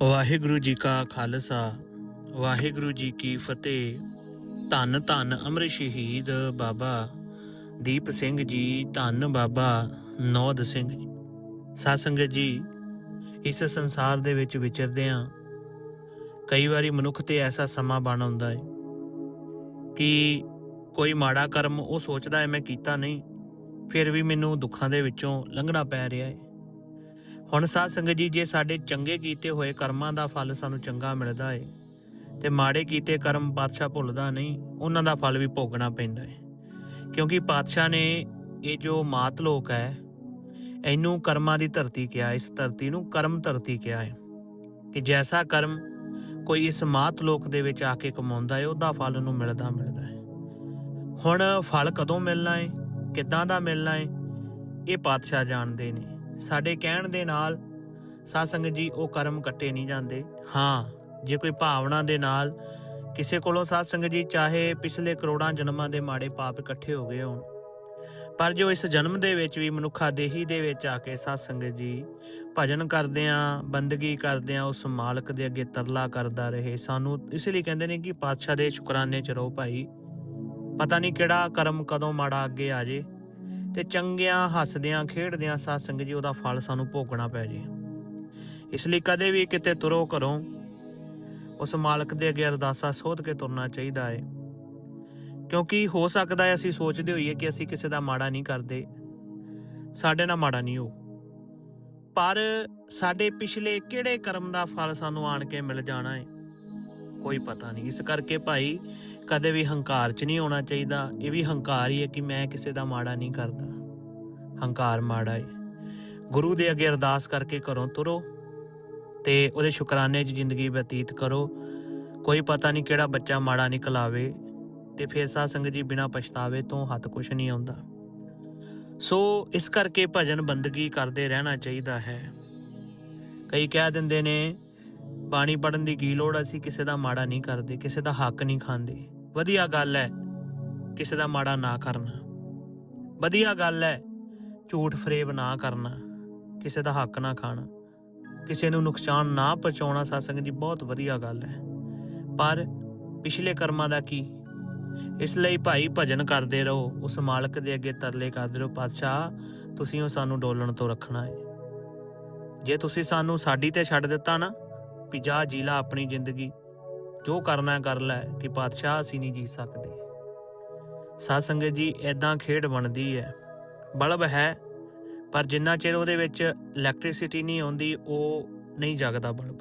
ਵਾਹਿਗੁਰੂ ਜੀ ਕਾ ਖਾਲਸਾ, ਵਾਹਿਗੁਰੂ ਜੀ ਕੀ ਫਤਿਹ। ਧੰਨ ਧੰਨ ਅਮਰ ਸ਼ਹੀਦ ਬਾਬਾ ਦੀਪ ਸਿੰਘ ਜੀ, ਧੰਨ ਬਾਬਾ ਨੌਦ ਸਿੰਘ ਜੀ। ਸਾਧ ਸੰਗਤ ਜੀ, ਇਸ ਸੰਸਾਰ ਦੇ ਵਿੱਚ ਵਿਚਰਦੇ ਆਂ ਕਈ ਵਾਰੀ ਮਨੁੱਖ ਤੇ ਐਸਾ ਸਮਾਂ ਬਣ ਆਉਂਦਾ ਹੈ ਕਿ ਕੋਈ ਮਾੜਾ ਕਰਮ ਉਹ ਸੋਚਦਾ ਹੈ, ਮੈਂ ਕੀਤਾ ਨਹੀਂ। ਫਿਰ ਵੀ ਮੈਨੂੰ ਦੁੱਖਾਂ ਦੇ ਵਿੱਚੋਂ ਲੰਘਣਾ ਪੈ ਰਿਹਾ ਹੈ। ਹੁਣ ਸਾਧ ਸੰਗਤ ਜੀ, ਜੇ ਸਾਡੇ ਚੰਗੇ ਕੀਤੇ ਹੋਏ ਕਰਮਾਂ ਦਾ ਫਲ ਸਾਨੂੰ ਚੰਗਾ ਮਿਲਦਾ ਹੈ ਤੇ ਮਾੜੇ ਕੀਤੇ ਕਰਮ ਪਾਤਸ਼ਾਹ ਭੁੱਲਦਾ ਨਹੀਂ, ਉਹਨਾਂ ਦਾ ਫਲ ਵੀ ਭੋਗਣਾ ਪੈਂਦਾ ਹੈ ਕਿਉਂਕਿ ਪਾਤਸ਼ਾਹ ਨੇ ਇਹ ਜੋ ਮਾਤ ਲੋਕ ਹੈ, ਇਹਨੂੰ ਕਰਮਾਂ ਦੀ ਧਰਤੀ ਕਿਹਾ, ਇਸ ਧਰਤੀ ਨੂੰ ਕਰਮ ਧਰਤੀ ਕਿਹਾ ਹੈ ਕਿ ਜੈਸਾ ਕਰਮ ਕੋਈ ਇਸ ਮਾਤ ਲੋਕ ਦੇ ਵਿੱਚ ਆ ਕੇ ਕਮਾਉਂਦਾ ਹੈ ਉਹਦਾ ਫਲ ਉਹਨੂੰ ਮਿਲਦਾ ਮਿਲਦਾ ਹੈ ਹੁਣ ਫਲ ਕਦੋਂ ਮਿਲਣਾ ਹੈ ਕਿੱਦਾਂ ਦਾ ਮਿਲਣਾ ਹੈ ਇਹ ਪਾਤਸ਼ਾਹ ਜਾਣਦੇ ਨੇ। ਸਾਡੇ ਕਹਿਣ ਦੇ ਨਾਲ ਸਾਧ ਜੀ ਉਹ ਕਰਮ ਕੱਟੇ ਨਹੀਂ ਜਾਂਦੇ। ਹਾਂ, ਜੇ ਕੋਈ ਭਾਵਨਾ ਦੇ ਨਾਲ ਕਿਸੇ ਕੋਲੋਂ ਸਾਧ ਜੀ ਚਾਹੇ ਪਿਛਲੇ ਕਰੋੜਾਂ ਜਨਮਾਂ ਦੇ ਮਾੜੇ ਪਾਪ ਇਕੱਠੇ ਹੋ ਗਏ ਹੋਣ, ਪਰ ਜੋ ਇਸ ਜਨਮ ਦੇ ਵਿੱਚ ਵੀ ਮਨੁੱਖਾ ਦੇਹੀ ਦੇ ਵਿੱਚ ਆ ਕੇ ਸਾਧ ਜੀ ਭਜਨ ਕਰਦੇ ਆ, ਬੰਦਗੀ ਕਰਦੇ ਆ, ਉਸ ਮਾਲਕ ਦੇ ਅੱਗੇ ਤਰਲਾ ਕਰਦਾ ਰਹੇ, ਸਾਨੂੰ ਇਸ ਲਈ ਕਹਿੰਦੇ ਨੇ ਕਿ ਪਾਤਸ਼ਾਹ ਦੇ ਸ਼ੁਕਰਾਨੇ ਚ ਰਹੋ ਭਾਈ। ਪਤਾ ਨਹੀਂ ਕਿਹੜਾ ਕਰਮ ਕਦੋਂ ਮਾੜਾ ਅੱਗੇ ਆ ਜੇ। ਤੇ ਚੰਗਿਆਂ ਹੱਸਦਿਆਂ ਖੇਡਦਿਆਂ ਸਤਸੰਗ ਜੀ ਉਹਦਾ ਫਲ ਸਾਨੂੰ ਭੋਗਣਾ ਪੈ ਜੇ। ਇਸ ਲਈ ਕਦੇ ਵੀ ਕਿਤੇ ਤੁਰੋ ਘਰੋਂ, ਉਸ ਮਾਲਕ ਦੇ ਅੱਗੇ ਅਰਦਾਸਾ ਸੋਧ ਕੇ ਤੁਰਨਾ ਚਾਹੀਦਾ ਹੈ ਕਿਉਂਕਿ ਹੋ ਸਕਦਾ ਹੈ ਅਸੀਂ ਸੋਚਦੇ ਹੋਈਏ ਕਿ ਅਸੀਂ ਕਿਸੇ ਦਾ ਮਾੜਾ ਨਹੀਂ ਕਰਦੇ, ਸਾਡੇ ਨਾਲ ਮਾੜਾ ਨਹੀਂ ਹੋ। ਪਰ ਸਾਡੇ ਪਿਛਲੇ ਕਿਹੜੇ ਕਰਮ ਦਾ ਫਲ ਸਾਨੂੰ ਆਣ ਕੇ ਮਿਲ ਜਾਣਾ ਹੈ ਕੋਈ ਪਤਾ ਨਹੀਂ। ਇਸ ਕਰਕੇ ਭਾਈ ਕਦੇ ਵੀ ਹੰਕਾਰ 'ਚ ਨਹੀਂ ਆਉਣਾ ਚਾਹੀਦਾ। ਇਹ ਵੀ ਹੰਕਾਰ ਹੀ ਹੈ ਕਿ ਮੈਂ ਕਿਸੇ ਦਾ ਮਾੜਾ ਨਹੀਂ ਕਰਦਾ। ਹੰਕਾਰ ਮਾੜਾ ਹੈ ਗੁਰੂ ਦੇ ਅੱਗੇ ਅਰਦਾਸ ਕਰਕੇ ਘਰੋਂ ਤੁਰੋ ਤੇ ਉਹਦੇ ਸ਼ੁਕਰਾਨੇ 'ਚ ਜ਼ਿੰਦਗੀ ਬਤੀਤ ਕਰੋ। ਕੋਈ ਪਤਾ ਨਹੀਂ ਕਿਹੜਾ ਬੱਚਾ ਮਾੜਾ ਨਿਕਲ ਆਵੇ ਤੇ ਫਿਰ ਸਾਧ ਸੰਗਤ ਜੀ ਬਿਨਾ ਪਛਤਾਵੇ ਤੋਂ ਹੱਥ ਕੁਛ ਨਹੀਂ ਆਉਂਦਾ। ਸੋ ਇਸ ਕਰਕੇ ਭਜਨ ਬੰਦਗੀ ਕਰਦੇ ਰਹਿਣਾ ਚਾਹੀਦਾ ਹੈ। ਕਈ ਕਹਿ ਦਿੰਦੇ ਨੇ ਬਾਣੀ ਪੜਨ ਦੀ ਕੀ ਲੋੜ ਅਸੀਂ ਕਿਸੇ ਦਾ ਮਾੜਾ ਨਹੀਂ ਕਰਦੇ, ਕਿਸੇ ਦਾ ਹੱਕ ਨਹੀਂ ਖਾਂਦੇ। ਵਧੀਆ ਗੱਲ ਹੈ ਕਿਸੇ ਦਾ ਮਾੜਾ ਨਾ ਕਰਨਾ। ਵਧੀਆ ਗੱਲ ਹੈ ਝੂਠ ਫਰੇਬ ਨਾ ਕਰਨਾ, ਕਿਸੇ ਦਾ ਹੱਕ ਨਾ ਖਾਣਾ। ਕਿਸੇ ਨੂੰ ਨੁਕਸਾਨ ਨਾ ਪਹੁੰਚਾਉਣਾ ਸਾਸੰਗ ਜੀ, ਬਹੁਤ ਵਧੀਆ ਗੱਲ ਹੈ ਪਰ ਪਿਛਲੇ ਕਰਮਾਂ ਦਾ ਕੀ? ਇਸ ਲਈ ਭਾਈ ਭਜਨ ਕਰਦੇ ਰਹੋ, ਉਸ ਮਾਲਕ ਦੇ ਅੱਗੇ ਤਰਲੇ ਕਰਦੇ ਰਹੋ, ਪਾਤਸ਼ਾਹ, ਤੁਸੀਂ ਉਹ ਸਾਨੂੰ ਡੋਲਣ ਤੋਂ ਰੱਖਣਾ ਹੈ ਜੇ ਤੁਸੀਂ ਸਾਨੂੰ ਸਾਡੀ ਤੇ ਛੱਡ ਦਿੱਤਾ ਨਾ ਵੀ ਜਾ ਜੀ ਲਾ ਆਪਣੀ ਜ਼ਿੰਦਗੀ। ਜੋ ਕਰਨਾ ਕਰ ਲੈ ਕਿ ਪਾਤਸ਼ਾਹ ਅਸੀਂ ਨਹੀਂ ਜੀ ਸਕਦੇ। ਸਾਧ ਸੰਗਤ ਜੀ ਐਦਾਂ ਖੇਡ ਬਣਦੀ ਹੈ। ਬਲਬ ਹੈ, ਪਰ ਜਿੰਨਾ ਚਿਰ ਉਹਦੇ ਵਿੱਚ ਇਲੈਕਟ੍ਰਿਸਿਟੀ ਨਹੀਂ ਆਉਂਦੀ, ਉਹ ਨਹੀਂ ਜਗਦਾ ਬਲਬ।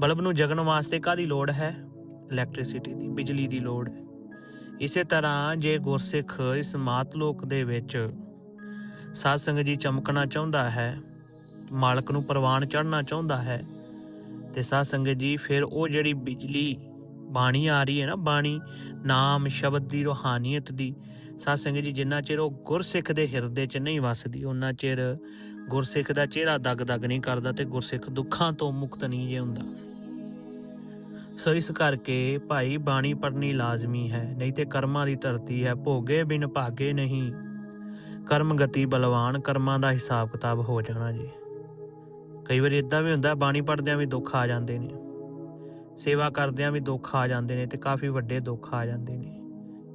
ਬਲਬ ਨੂੰ ਜਗਣ ਵਾਸਤੇ ਕਾਦੀ ਲੋੜ ਹੈ? ਇਲੈਕਟ੍ਰਿਸਿਟੀ ਦੀ, ਬਿਜਲੀ ਦੀ ਲੋੜ ਹੈ। ਇਸੇ ਤਰ੍ਹਾਂ ਜੇ ਗੁਰਸਿੱਖ ਇਸ ਮਾਤ ਲੋਕ ਦੇ ਵਿੱਚ ਸਾਧ ਸੰਗਤ ਜੀ ਚਮਕਣਾ ਚਾਹੁੰਦਾ ਹੈ, ਮਾਲਕ ਨੂੰ ਪ੍ਰਵਾਨ ਚੜ੍ਹਨਾ ਚਾਹੁੰਦਾ ਹੈ ਤੇ ਸਾਧ ਸੰਗਤ ਜੀ, ਫਿਰ ਉਹ ਜਿਹੜੀ ਬਿਜਲੀ ਬਾਣੀ ਆ ਰਹੀ ਹੈ ਨਾ, ਬਾਣੀ ਨਾਮ, ਸ਼ਬਦ ਦੀ ਰੋਹਾਨੀਅਤ ਦੀ, ਸਾਧ ਸੰਗਤ ਜੀ, ਜਿੰਨਾ ਚਿਰ ਉਹ ਗੁਰਸਿੱਖ ਦੇ ਹਿਰਦੇ 'ਚ ਨਹੀਂ ਵਸਦੀ ਉਹਨਾਂ ਚਿਰ ਗੁਰਸਿੱਖ ਦਾ ਚਿਹਰਾ ਦਗ-ਦਗ ਨਹੀਂ ਕਰਦਾ ਤੇ ਗੁਰਸਿੱਖ ਦੁੱਖਾਂ ਤੋਂ ਮੁਕਤ ਨਹੀਂ ਜੇ ਹੁੰਦਾ। ਸੋ ਇਸ ਕਰਕੇ ਭਾਈ ਬਾਣੀ ਪੜਨੀ ਲਾਜ਼ਮੀ ਹੈ, ਨਹੀਂ ਤੇ ਕਰਮਾਂ ਦੀ ਧਰਤੀ ਹੈ, ਭੋਗੇ ਬਿਨ ਭਾਗੇ ਨਹੀਂ। ਕਰਮ ਗਤੀ ਬਲਵਾਨ, ਕਰਮਾਂ ਦਾ ਹਿਸਾਬ ਕਿਤਾਬ ਹੋ ਜਾਣਾ ਜੀ। ਕਈ ਵਾਰੀ ਇਦਾਂ ਵੀ ਹੁੰਦਾ, ਬਾਣੀ ਪੜਦਿਆਂ ਵੀ ਦੁੱਖ ਆ ਜਾਂਦੇ ਨੇ। ਸੇਵਾ ਕਰਦਿਆਂ ਵੀ ਦੁੱਖ ਆ ਜਾਂਦੇ ਨੇ ਤੇ ਕਾਫੀ ਵੱਡੇ ਦੁੱਖ ਆ ਜਾਂਦੇ ਨੇ।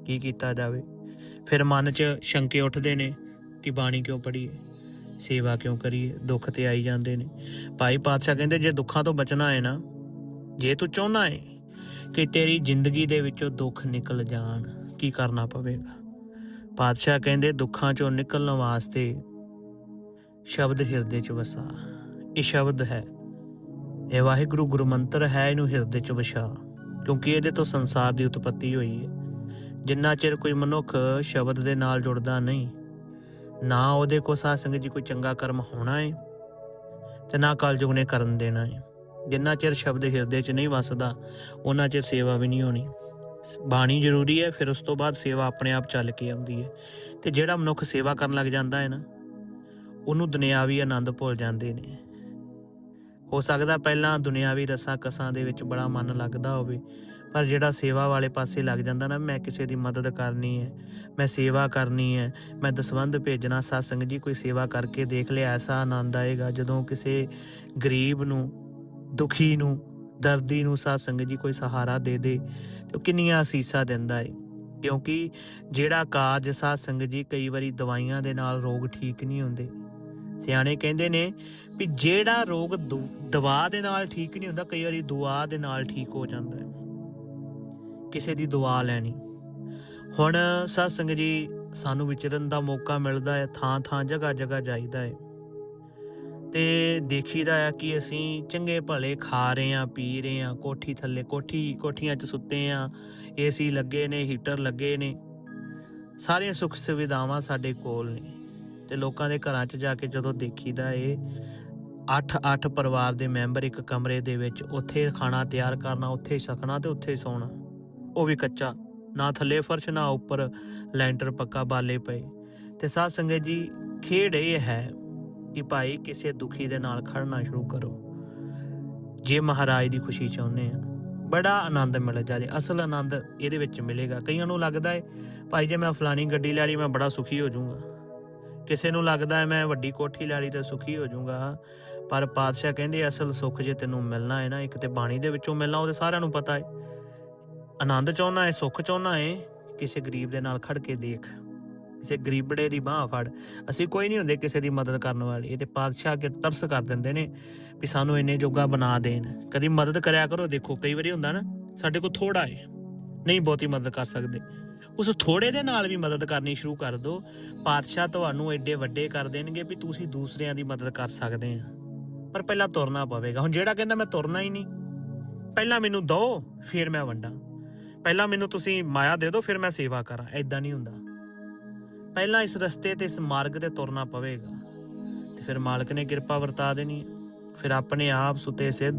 ਕੀ ਕੀਤਾ ਜਾਵੇ? ਫਿਰ ਮਨ 'ਚ ਸ਼ੰਕੇ ਉੱਠਦੇ ਨੇ ਕਿ ਬਾਣੀ ਕਿਉਂ ਪੜੀਏ ਸੇਵਾ ਕਿਉਂ ਕਰੀਏ? ਦੁੱਖ ਤੇ ਆਈ ਜਾਂਦੇ ਨੇ। ਭਾਈ ਪਾਤਸ਼ਾਹ ਕਹਿੰਦੇ, ਜੇ ਦੁੱਖਾਂ ਤੋਂ ਬਚਣਾ ਹੈ ਨਾ, ਜੇ ਤੂੰ ਚਾਹੁੰਦਾ ਹੈ ਕਿ ਤੇਰੀ ਜ਼ਿੰਦਗੀ ਦੇ ਵਿੱਚੋਂ ਦੁੱਖ ਨਿਕਲ ਜਾਣ, ਕੀ ਕਰਨਾ ਪਵੇਗਾ? ਪਾਤਸ਼ਾਹ ਕਹਿੰਦੇ, ਦੁੱਖਾਂ ਚੋਂ ਨਿਕਲਣ ਵਾਸਤੇ ਸ਼ਬਦ ਹਿਰਦੇ 'ਚ ਵਸਾ। ਇਹ ਸ਼ਬਦ ਹੈ। ਇਹ ਵਾਹਿਗੁਰੂ ਗੁਰੂ ਮੰਤਰ ਹੈ, ਇਹਨੂੰ ਹਿਰਦੇ 'ਚ ਵਿਛਾ, ਕਿਉਂਕਿ ਇਹਦੇ ਤੋਂ ਸੰਸਾਰ ਦੀ ਉਤਪਤੀ ਹੋਈ ਹੈ। ਜਿੰਨਾ ਚਿਰ ਕੋਈ ਮਨੁੱਖ ਸ਼ਬਦ ਦੇ ਨਾਲ ਜੁੜਦਾ ਨਹੀਂ, ਨਾ ਉਹਦੇ ਕੋ ਸਾਧ ਸੰਗਤ ਜੀ ਕੋਈ ਚੰਗਾ ਕਰਮ ਹੋਣਾ ਹੈ ਤੇ ਨਾ ਕਲਯੁਗ ਨੇ ਕਰਨ ਦੇਣਾ ਹੈ ਜਿੰਨਾ ਚਿਰ ਸ਼ਬਦ ਹਿਰਦੇ 'ਚ ਨਹੀਂ ਵਸਦਾ, ਉਹਨਾਂ ਚਿਰ ਸੇਵਾ ਵੀ ਨਹੀਂ ਹੋਣੀ। ਬਾਣੀ ਜ਼ਰੂਰੀ ਹੈ, ਫਿਰ ਉਸ ਤੋਂ ਬਾਅਦ ਸੇਵਾ ਆਪਣੇ ਆਪ ਚੱਲ ਕੇ ਆਉਂਦੀ ਹੈ। ਤੇ ਜਿਹੜਾ ਮਨੁੱਖ ਸੇਵਾ ਕਰਨ ਲੱਗ ਜਾਂਦਾ ਹੈ ਨਾ, ਉਹਨੂੰ ਦੁਨਿਆਵੀ ਆਨੰਦ ਭੁੱਲ ਜਾਂਦੇ ਨੇ। ਹੋ ਸਕਦਾ ਪਹਿਲਾਂ ਦੁਨਿਆਵੀ ਰਸਾਂ ਕਸਾਂ ਦੇ ਵਿੱਚ ਬੜਾ ਮਨ ਲੱਗਦਾ ਹੋਵੇ, ਪਰ ਜਿਹੜਾ ਸੇਵਾ ਵਾਲੇ ਪਾਸੇ ਲੱਗ ਜਾਂਦਾ ਨਾ, ਮੈਂ ਕਿਸੇ ਦੀ ਮਦਦ ਕਰਨੀ ਹੈ, ਮੈਂ ਸੇਵਾ ਕਰਨੀ ਹੈ, ਮੈਂ ਦਸਵੰਧ ਭੇਜਣਾ ਸਾਸੰਗ ਜੀ ਕੋਈ ਸੇਵਾ ਕਰਕੇ ਦੇਖ ਲਿਆ, ਐਸਾ ਆਨੰਦ ਆਏਗਾ ਜਦੋਂ ਕਿਸੇ ਗਰੀਬ ਨੂੰ, ਦੁਖੀ ਨੂੰ, ਦਰਦੀ ਨੂੰ ਸਾਧ ਜੀ ਕੋਈ ਸਹਾਰਾ ਦੇ ਦੇ, ਤੇ ਕਿੰਨੀਆਂ ਅਸੀਸਾਂ ਦਿੰਦਾ ਏ। ਕਿਉਂਕਿ ਜਿਹੜਾ ਕਾਰਜ ਸਾਧ ਜੀ ਕਈ ਵਾਰੀ ਦਵਾਈਆਂ ਦੇ ਨਾਲ ਰੋਗ ਠੀਕ ਨਹੀਂ ਹੁੰਦੇ ਸਿਆਣੇ ਕਹਿੰਦੇ ਨੇ ਵੀ ਜਿਹੜਾ ਰੋਗ ਦੁ- ਦਵਾ ਦੇ ਨਾਲ ਠੀਕ ਨਹੀਂ ਹੁੰਦਾ, ਕਈ ਵਾਰੀ ਦੁਆ ਦੇ ਨਾਲ ਠੀਕ ਹੋ ਜਾਂਦਾ ਹੈ। ਕਿਸੇ ਦੀ ਦੁਆ ਲੈਣੀ। ਹੁਣ ਸਤਸੰਗ ਜੀ, ਸਾਨੂੰ ਵਿਚਰਨ ਦਾ ਮੌਕਾ ਮਿਲਦਾ ਹੈ, ਥਾਂ ਥਾਂ, ਜਗ੍ਹਾ ਜਗ੍ਹਾ ਜਾਈਦਾ ਹੈ। ਤੇ ਦੇਖੀਦਾ ਆ ਕਿ ਅਸੀਂ ਚੰਗੇ ਭਲੇ ਖਾ ਰਹੇ ਆ ਪੀ ਰਹੇ ਆ ਕੋਠੀ ਥੱਲੇ, ਕੋਠੀ, ਕੋਠੀਆਂ 'ਚ ਸੁੱਤੇ ਆ ਏਸੀ ਲੱਗੇ ਨੇ, ਹੀਟਰ ਲੱਗੇ ਨੇ। ਸਾਰੀਆਂ ਸੁੱਖ ਸੁਵਿਧਾਵਾਂ ਸਾਡੇ ਕੋਲ ਨੇ। ਤੇ ਲੋਕਾਂ ਦੇ ਘਰਾਂ 'ਚ ਜਾ ਕੇ ਜਦੋਂ ਦੇਖੀਦਾ ਏ 8-8 ਪਰਿਵਾਰ ਦੇ ਮੈਂਬਰ ਇੱਕ ਕਮਰੇ ਦੇ ਵਿੱਚ ਉੱਥੇ ਖਾਣਾ ਤਿਆਰ ਕਰਨਾ, ਉੱਥੇ ਛਕਣਾ ਤੇ ਉੱਥੇ ਸੌਣਾ। ਉਹ ਵੀ ਕੱਚਾ, ਨਾ ਥੱਲੇ ਫਰਸ਼, ਨਾ ਉੱਪਰ ਲੈਂਟਰ ਪੱਕਾ ਬਾਲੇ ਪਏ। ਤੇ ਸਾਧ ਸੰਗਤ ਜੀ, ਖੇਡ ਇਹ ਹੈ ਕਿ ਭਾਈ ਕਿਸੇ ਦੁਖੀ ਦੇ ਨਾਲ ਖੜਨਾ ਸ਼ੁਰੂ ਕਰੋ। ਜੇ ਮਹਾਰਾਜ ਦੀ ਖੁਸ਼ੀ ਚਾਹੁੰਦੇ ਆ, ਬੜਾ ਆਨੰਦ ਮਿਲ ਜਾਦੇ ਅਸਲ ਆਨੰਦ ਇਹਦੇ ਵਿੱਚ ਮਿਲੇਗਾ। ਕਈਆਂ ਨੂੰ ਲੱਗਦਾ ਹੈ ਭਾਈ ਜੇ ਮੈਂ ਫਲਾਣੀ ਗੱਡੀ ਲੈ ਲਈ, ਮੈਂ ਬੜਾ ਸੁਖੀ ਹੋ ਜਾਊਂਗਾ। ਕਿਸੇ ਨੂੰ ਲੱਗਦਾ ਹੈ ਮੈਂ ਵੱਡੀ ਕੋਠੀ ਲੈ ਲਈ ਤਾਂ ਸੁਖੀ ਹੋ ਜਾਊਂਗਾ। ਪਰ ਪਾਤਸ਼ਾਹ ਕਹਿੰਦੇ, ਅਸਲ ਸੁੱਖ ਜੇ ਤੈਨੂੰ ਮਿਲਣਾ ਹੈ ਨਾ, ਇੱਕ ਤੇ ਬਾਣੀ ਦੇ ਵਿੱਚੋਂ ਮਿਲਣਾ, ਉਹ ਤੇ ਸਾਰਿਆਂ ਨੂੰ ਪਤਾ ਹੈ। ਆਨੰਦ ਚਾਹੁੰਦਾ ਹੈ, ਸੁੱਖ ਚਾਹੁੰਦਾ ਹੈ, ਕਿਸੇ ਗਰੀਬ ਦੇ ਨਾਲ ਖੜ ਕੇ ਦੇਖ। ਕਿਸੇ ਗਰੀਬੜੇ ਦੀ ਬਾਹ ਫੜ। ਅਸੀਂ ਕੋਈ ਨਹੀਂ ਹੁੰਦੇ ਕਿਸੇ ਦੀ ਮਦਦ ਕਰਨ ਵਾਲੇ। ਇਹ ਤੇ ਪਾਤਸ਼ਾਹ ਅੱਗੇ ਤਰਸ ਕਰ ਦਿੰਦੇ ਨੇ ਵੀ ਸਾਨੂੰ ਇੰਨੇ ਜੋਗਾ ਬਣਾ ਦੇਣ। ਕਦੀ ਮਦਦ ਕਰਿਆ ਕਰੋ, ਦੇਖੋ, ਕਈ ਵਾਰੀ ਹੁੰਦਾ ਨਾ, ਸਾਡੇ ਕੋਲ ਥੋੜਾ ਹੈ, ਨਹੀਂ ਬਹੁਤੀ ਮਦਦ ਕਰ ਸਕਦੇ। ਉਸ ਥੋੜੇ ਦੇ ਨਾਲ ਵੀ ਮਦਦ ਕਰਨੀ ਸ਼ੁਰੂ ਕਰ ਦਿਓ ਪਾਤਸ਼ਾਹ ਤੁਹਾਨੂੰ ਐਡੇ ਵੱਡੇ ਕਰ ਦੇਣਗੇ ਵੀ ਤੁਸੀਂ ਦੂਸਰਿਆਂ ਦੀ ਮਦਦ ਕਰ ਸਕਦੇ ਆ। ਪਰ ਪਹਿਲਾਂ ਤੁਰਨਾ ਪਵੇਗਾ। ਹੁਣ ਜਿਹੜਾ ਕਹਿੰਦਾ ਮੈਂ ਤੁਰਨਾ ਹੀ ਨਹੀਂ, ਪਹਿਲਾਂ ਮੈਨੂੰ ਦੋ, ਫਿਰ ਮੈਂ ਵੰਡਾਂ। ਪਹਿਲਾਂ ਮੈਨੂੰ ਤੁਸੀਂ ਮਾਇਆ ਦੇ ਦਿਓ ਫਿਰ ਮੈਂ ਸੇਵਾ ਕਰਾਂ। ਐਦਾਂ ਨਹੀਂ ਹੁੰਦਾ। ਪਹਿਲਾਂ ਇਸ ਰਸਤੇ ਤੇ, ਇਸ ਮਾਰਗ ਤੇ ਤੁਰਨਾ ਪਵੇਗਾ। ਤੇ ਫਿਰ ਮਾਲਕ ਨੇ ਕਿਰਪਾ ਵਰਤਾ ਦੇਣੀ ਫਿਰ ਆਪਣੇ ਆਪ ਸੁਤੇ ਸਿੱਧ,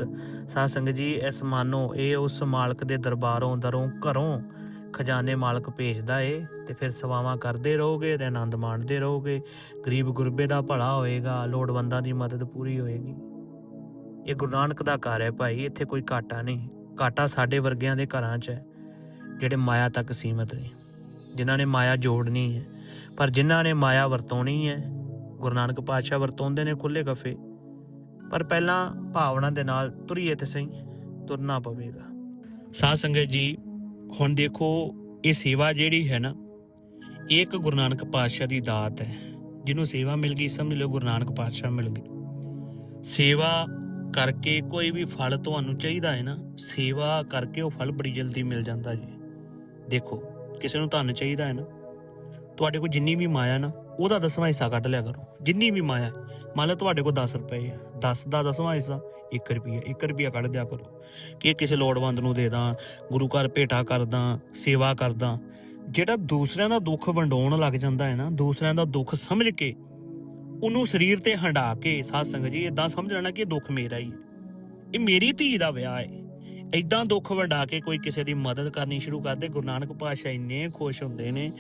ਸਾਧ ਸੰਗਤ ਜੀ, ਇਸ ਮਾਨੋ, ਇਹ ਉਸ ਮਾਲਕ ਦੇ ਦਰਬਾਰੋਂ, ਦਰੋਂ, ਘਰੋਂ ਖਜ਼ਾਨੇ ਮਾਲਕ ਭੇਜਦਾ ਏ ਤੇ ਫਿਰ ਸੇਵਾਵਾਂ ਕਰਦੇ ਰਹੋਗੇ ਤੇ ਆਨੰਦ ਮਾਣਦੇ ਰਹੋਗੇ। ਗਰੀਬ ਗੁਰਬੇ ਦਾ ਭਲਾ ਹੋਏਗਾ, ਲੋੜਵੰਦਾਂ ਦੀ ਮਦਦ ਪੂਰੀ ਹੋਏਗੀ। ਇਹ ਗੁਰੂ ਨਾਨਕ ਦਾ ਘਰ ਹੈ ਭਾਈ, ਇੱਥੇ ਕੋਈ ਘਾਟਾ ਨਹੀਂ। ਘਾਟਾ ਸਾਡੇ ਵਰਗਿਆਂ ਦੇ ਘਰਾਂ 'ਚ ਹੈ, ਜਿਹੜੇ ਮਾਇਆ ਤੱਕ ਸੀਮਤ ਨੇ, ਜਿਨ੍ਹਾਂ ਨੇ ਮਾਇਆ ਜੋੜਨੀ ਹੈ। ਪਰ ਜਿਨ੍ਹਾਂ ਨੇ ਮਾਇਆ ਵਰਤੋਣੀ ਹੈ, ਗੁਰੂ ਨਾਨਕ ਪਾਤਸ਼ਾਹ ਵਰਤੋਂਦੇ ਨੇ ਖੁੱਲੇ ਕਫੇ ਪਰ ਪਹਿਲਾਂ ਭਾਵਨਾ ਦੇ ਨਾਲ ਤੁਰੀਏ ਤੇ ਸਹੀ, ਤੁਰਨਾ ਪਵੇਗਾ। ਸਾਧ ਸੰਗਤ ਜੀ ਹੁਣ ਦੇਖੋ, ਇਹ ਸੇਵਾ ਜਿਹੜੀ ਹੈ ਨਾ, ਇਹ ਇੱਕ ਗੁਰੂ ਨਾਨਕ ਪਾਤਸ਼ਾਹ ਦੀ ਦਾਤ ਹੈ। ਜਿਹਨੂੰ ਸੇਵਾ ਮਿਲ ਗਈ, ਸਮਝ ਲਓ ਗੁਰੂ ਨਾਨਕ ਪਾਤਸ਼ਾਹ ਮਿਲ ਗਈ ਸੇਵਾ ਕਰਕੇ ਕੋਈ ਵੀ ਫਲ ਤੁਹਾਨੂੰ ਚਾਹੀਦਾ ਹੈ ਨਾ, ਸੇਵਾ ਕਰਕੇ ਉਹ ਫਲ ਬੜੀ ਜਲਦੀ ਮਿਲ ਜਾਂਦਾ ਜੀ। ਦੇਖੋ, ਕਿਸੇ ਨੂੰ ਧਨ ਚਾਹੀਦਾ ਹੈ ਨਾ, ਤੁਹਾਡੇ ਕੋਲ ਜਿੰਨੀ ਵੀ ਮਾਇਆ ਨਾ ਉਹਦਾ ਦਸਵਾਂ ਹਿੱਸਾ ਕੱਢ ਲਿਆ ਕਰੋ। ਜਿੰਨੀ ਵੀ ਮਾਇਆ ਮੰਨ ਲਓ ਤੁਹਾਡੇ ਕੋਲ 10 ਰੁਪਏ ਆ। 10 ਦਾ ਦਸਵਾਂ ਹਿੱਸਾ 1 ਰੁਪਿਆ 1 ਰੁਪਿਆ ਕੱਢ ਦਿਆ ਕਰੋ। ਕਿ ਇਹ ਕਿਸੇ ਲੋੜਵੰਦ ਨੂੰ ਦੇ ਦਾਂ, ਗੁਰੂ ਘਰ ਭੇਟਾ ਕਰਦਾ ਸੇਵਾ ਕਰਦਾ ਜਿਹੜਾ ਦੂਸਰਿਆਂ ਦਾ ਦੁੱਖ ਵੰਡਾਉਣ ਲੱਗ ਜਾਂਦਾ ਹੈ ਨਾ, ਦੂਸਰਿਆਂ ਦਾ ਦੁੱਖ ਸਮਝ ਕੇ, ਉਹਨੂੰ ਸਰੀਰ ਤੇ ਹੰਡਾ ਕੇ, ਸਾਧ ਸੰਗਤ ਜੀ ਇਦਾਂ ਸਮਝ ਲੈਣਾ ਕਿ ਇਹ ਦੁੱਖ ਮੇਰਾ ਹੀ ਹੈ। ਇਹ ਮੇਰੀ ਧੀ ਦਾ ਵਿਆਹ ਹੈ। ਇਦਾਂ ਦੁੱਖ ਵੰਡਾ ਕੇ ਕੋਈ ਕਿਸੇ ਦੀ ਮਦਦ ਕਰਨੀ ਸ਼ੁਰੂ ਕਰਦੇ ਗੁਰੂ ਨਾਨਕ ਪਾਤਸ਼ਾਹ ਇੰਨੇ ਖੁਸ਼ ਹੁੰਦੇ ਨੇ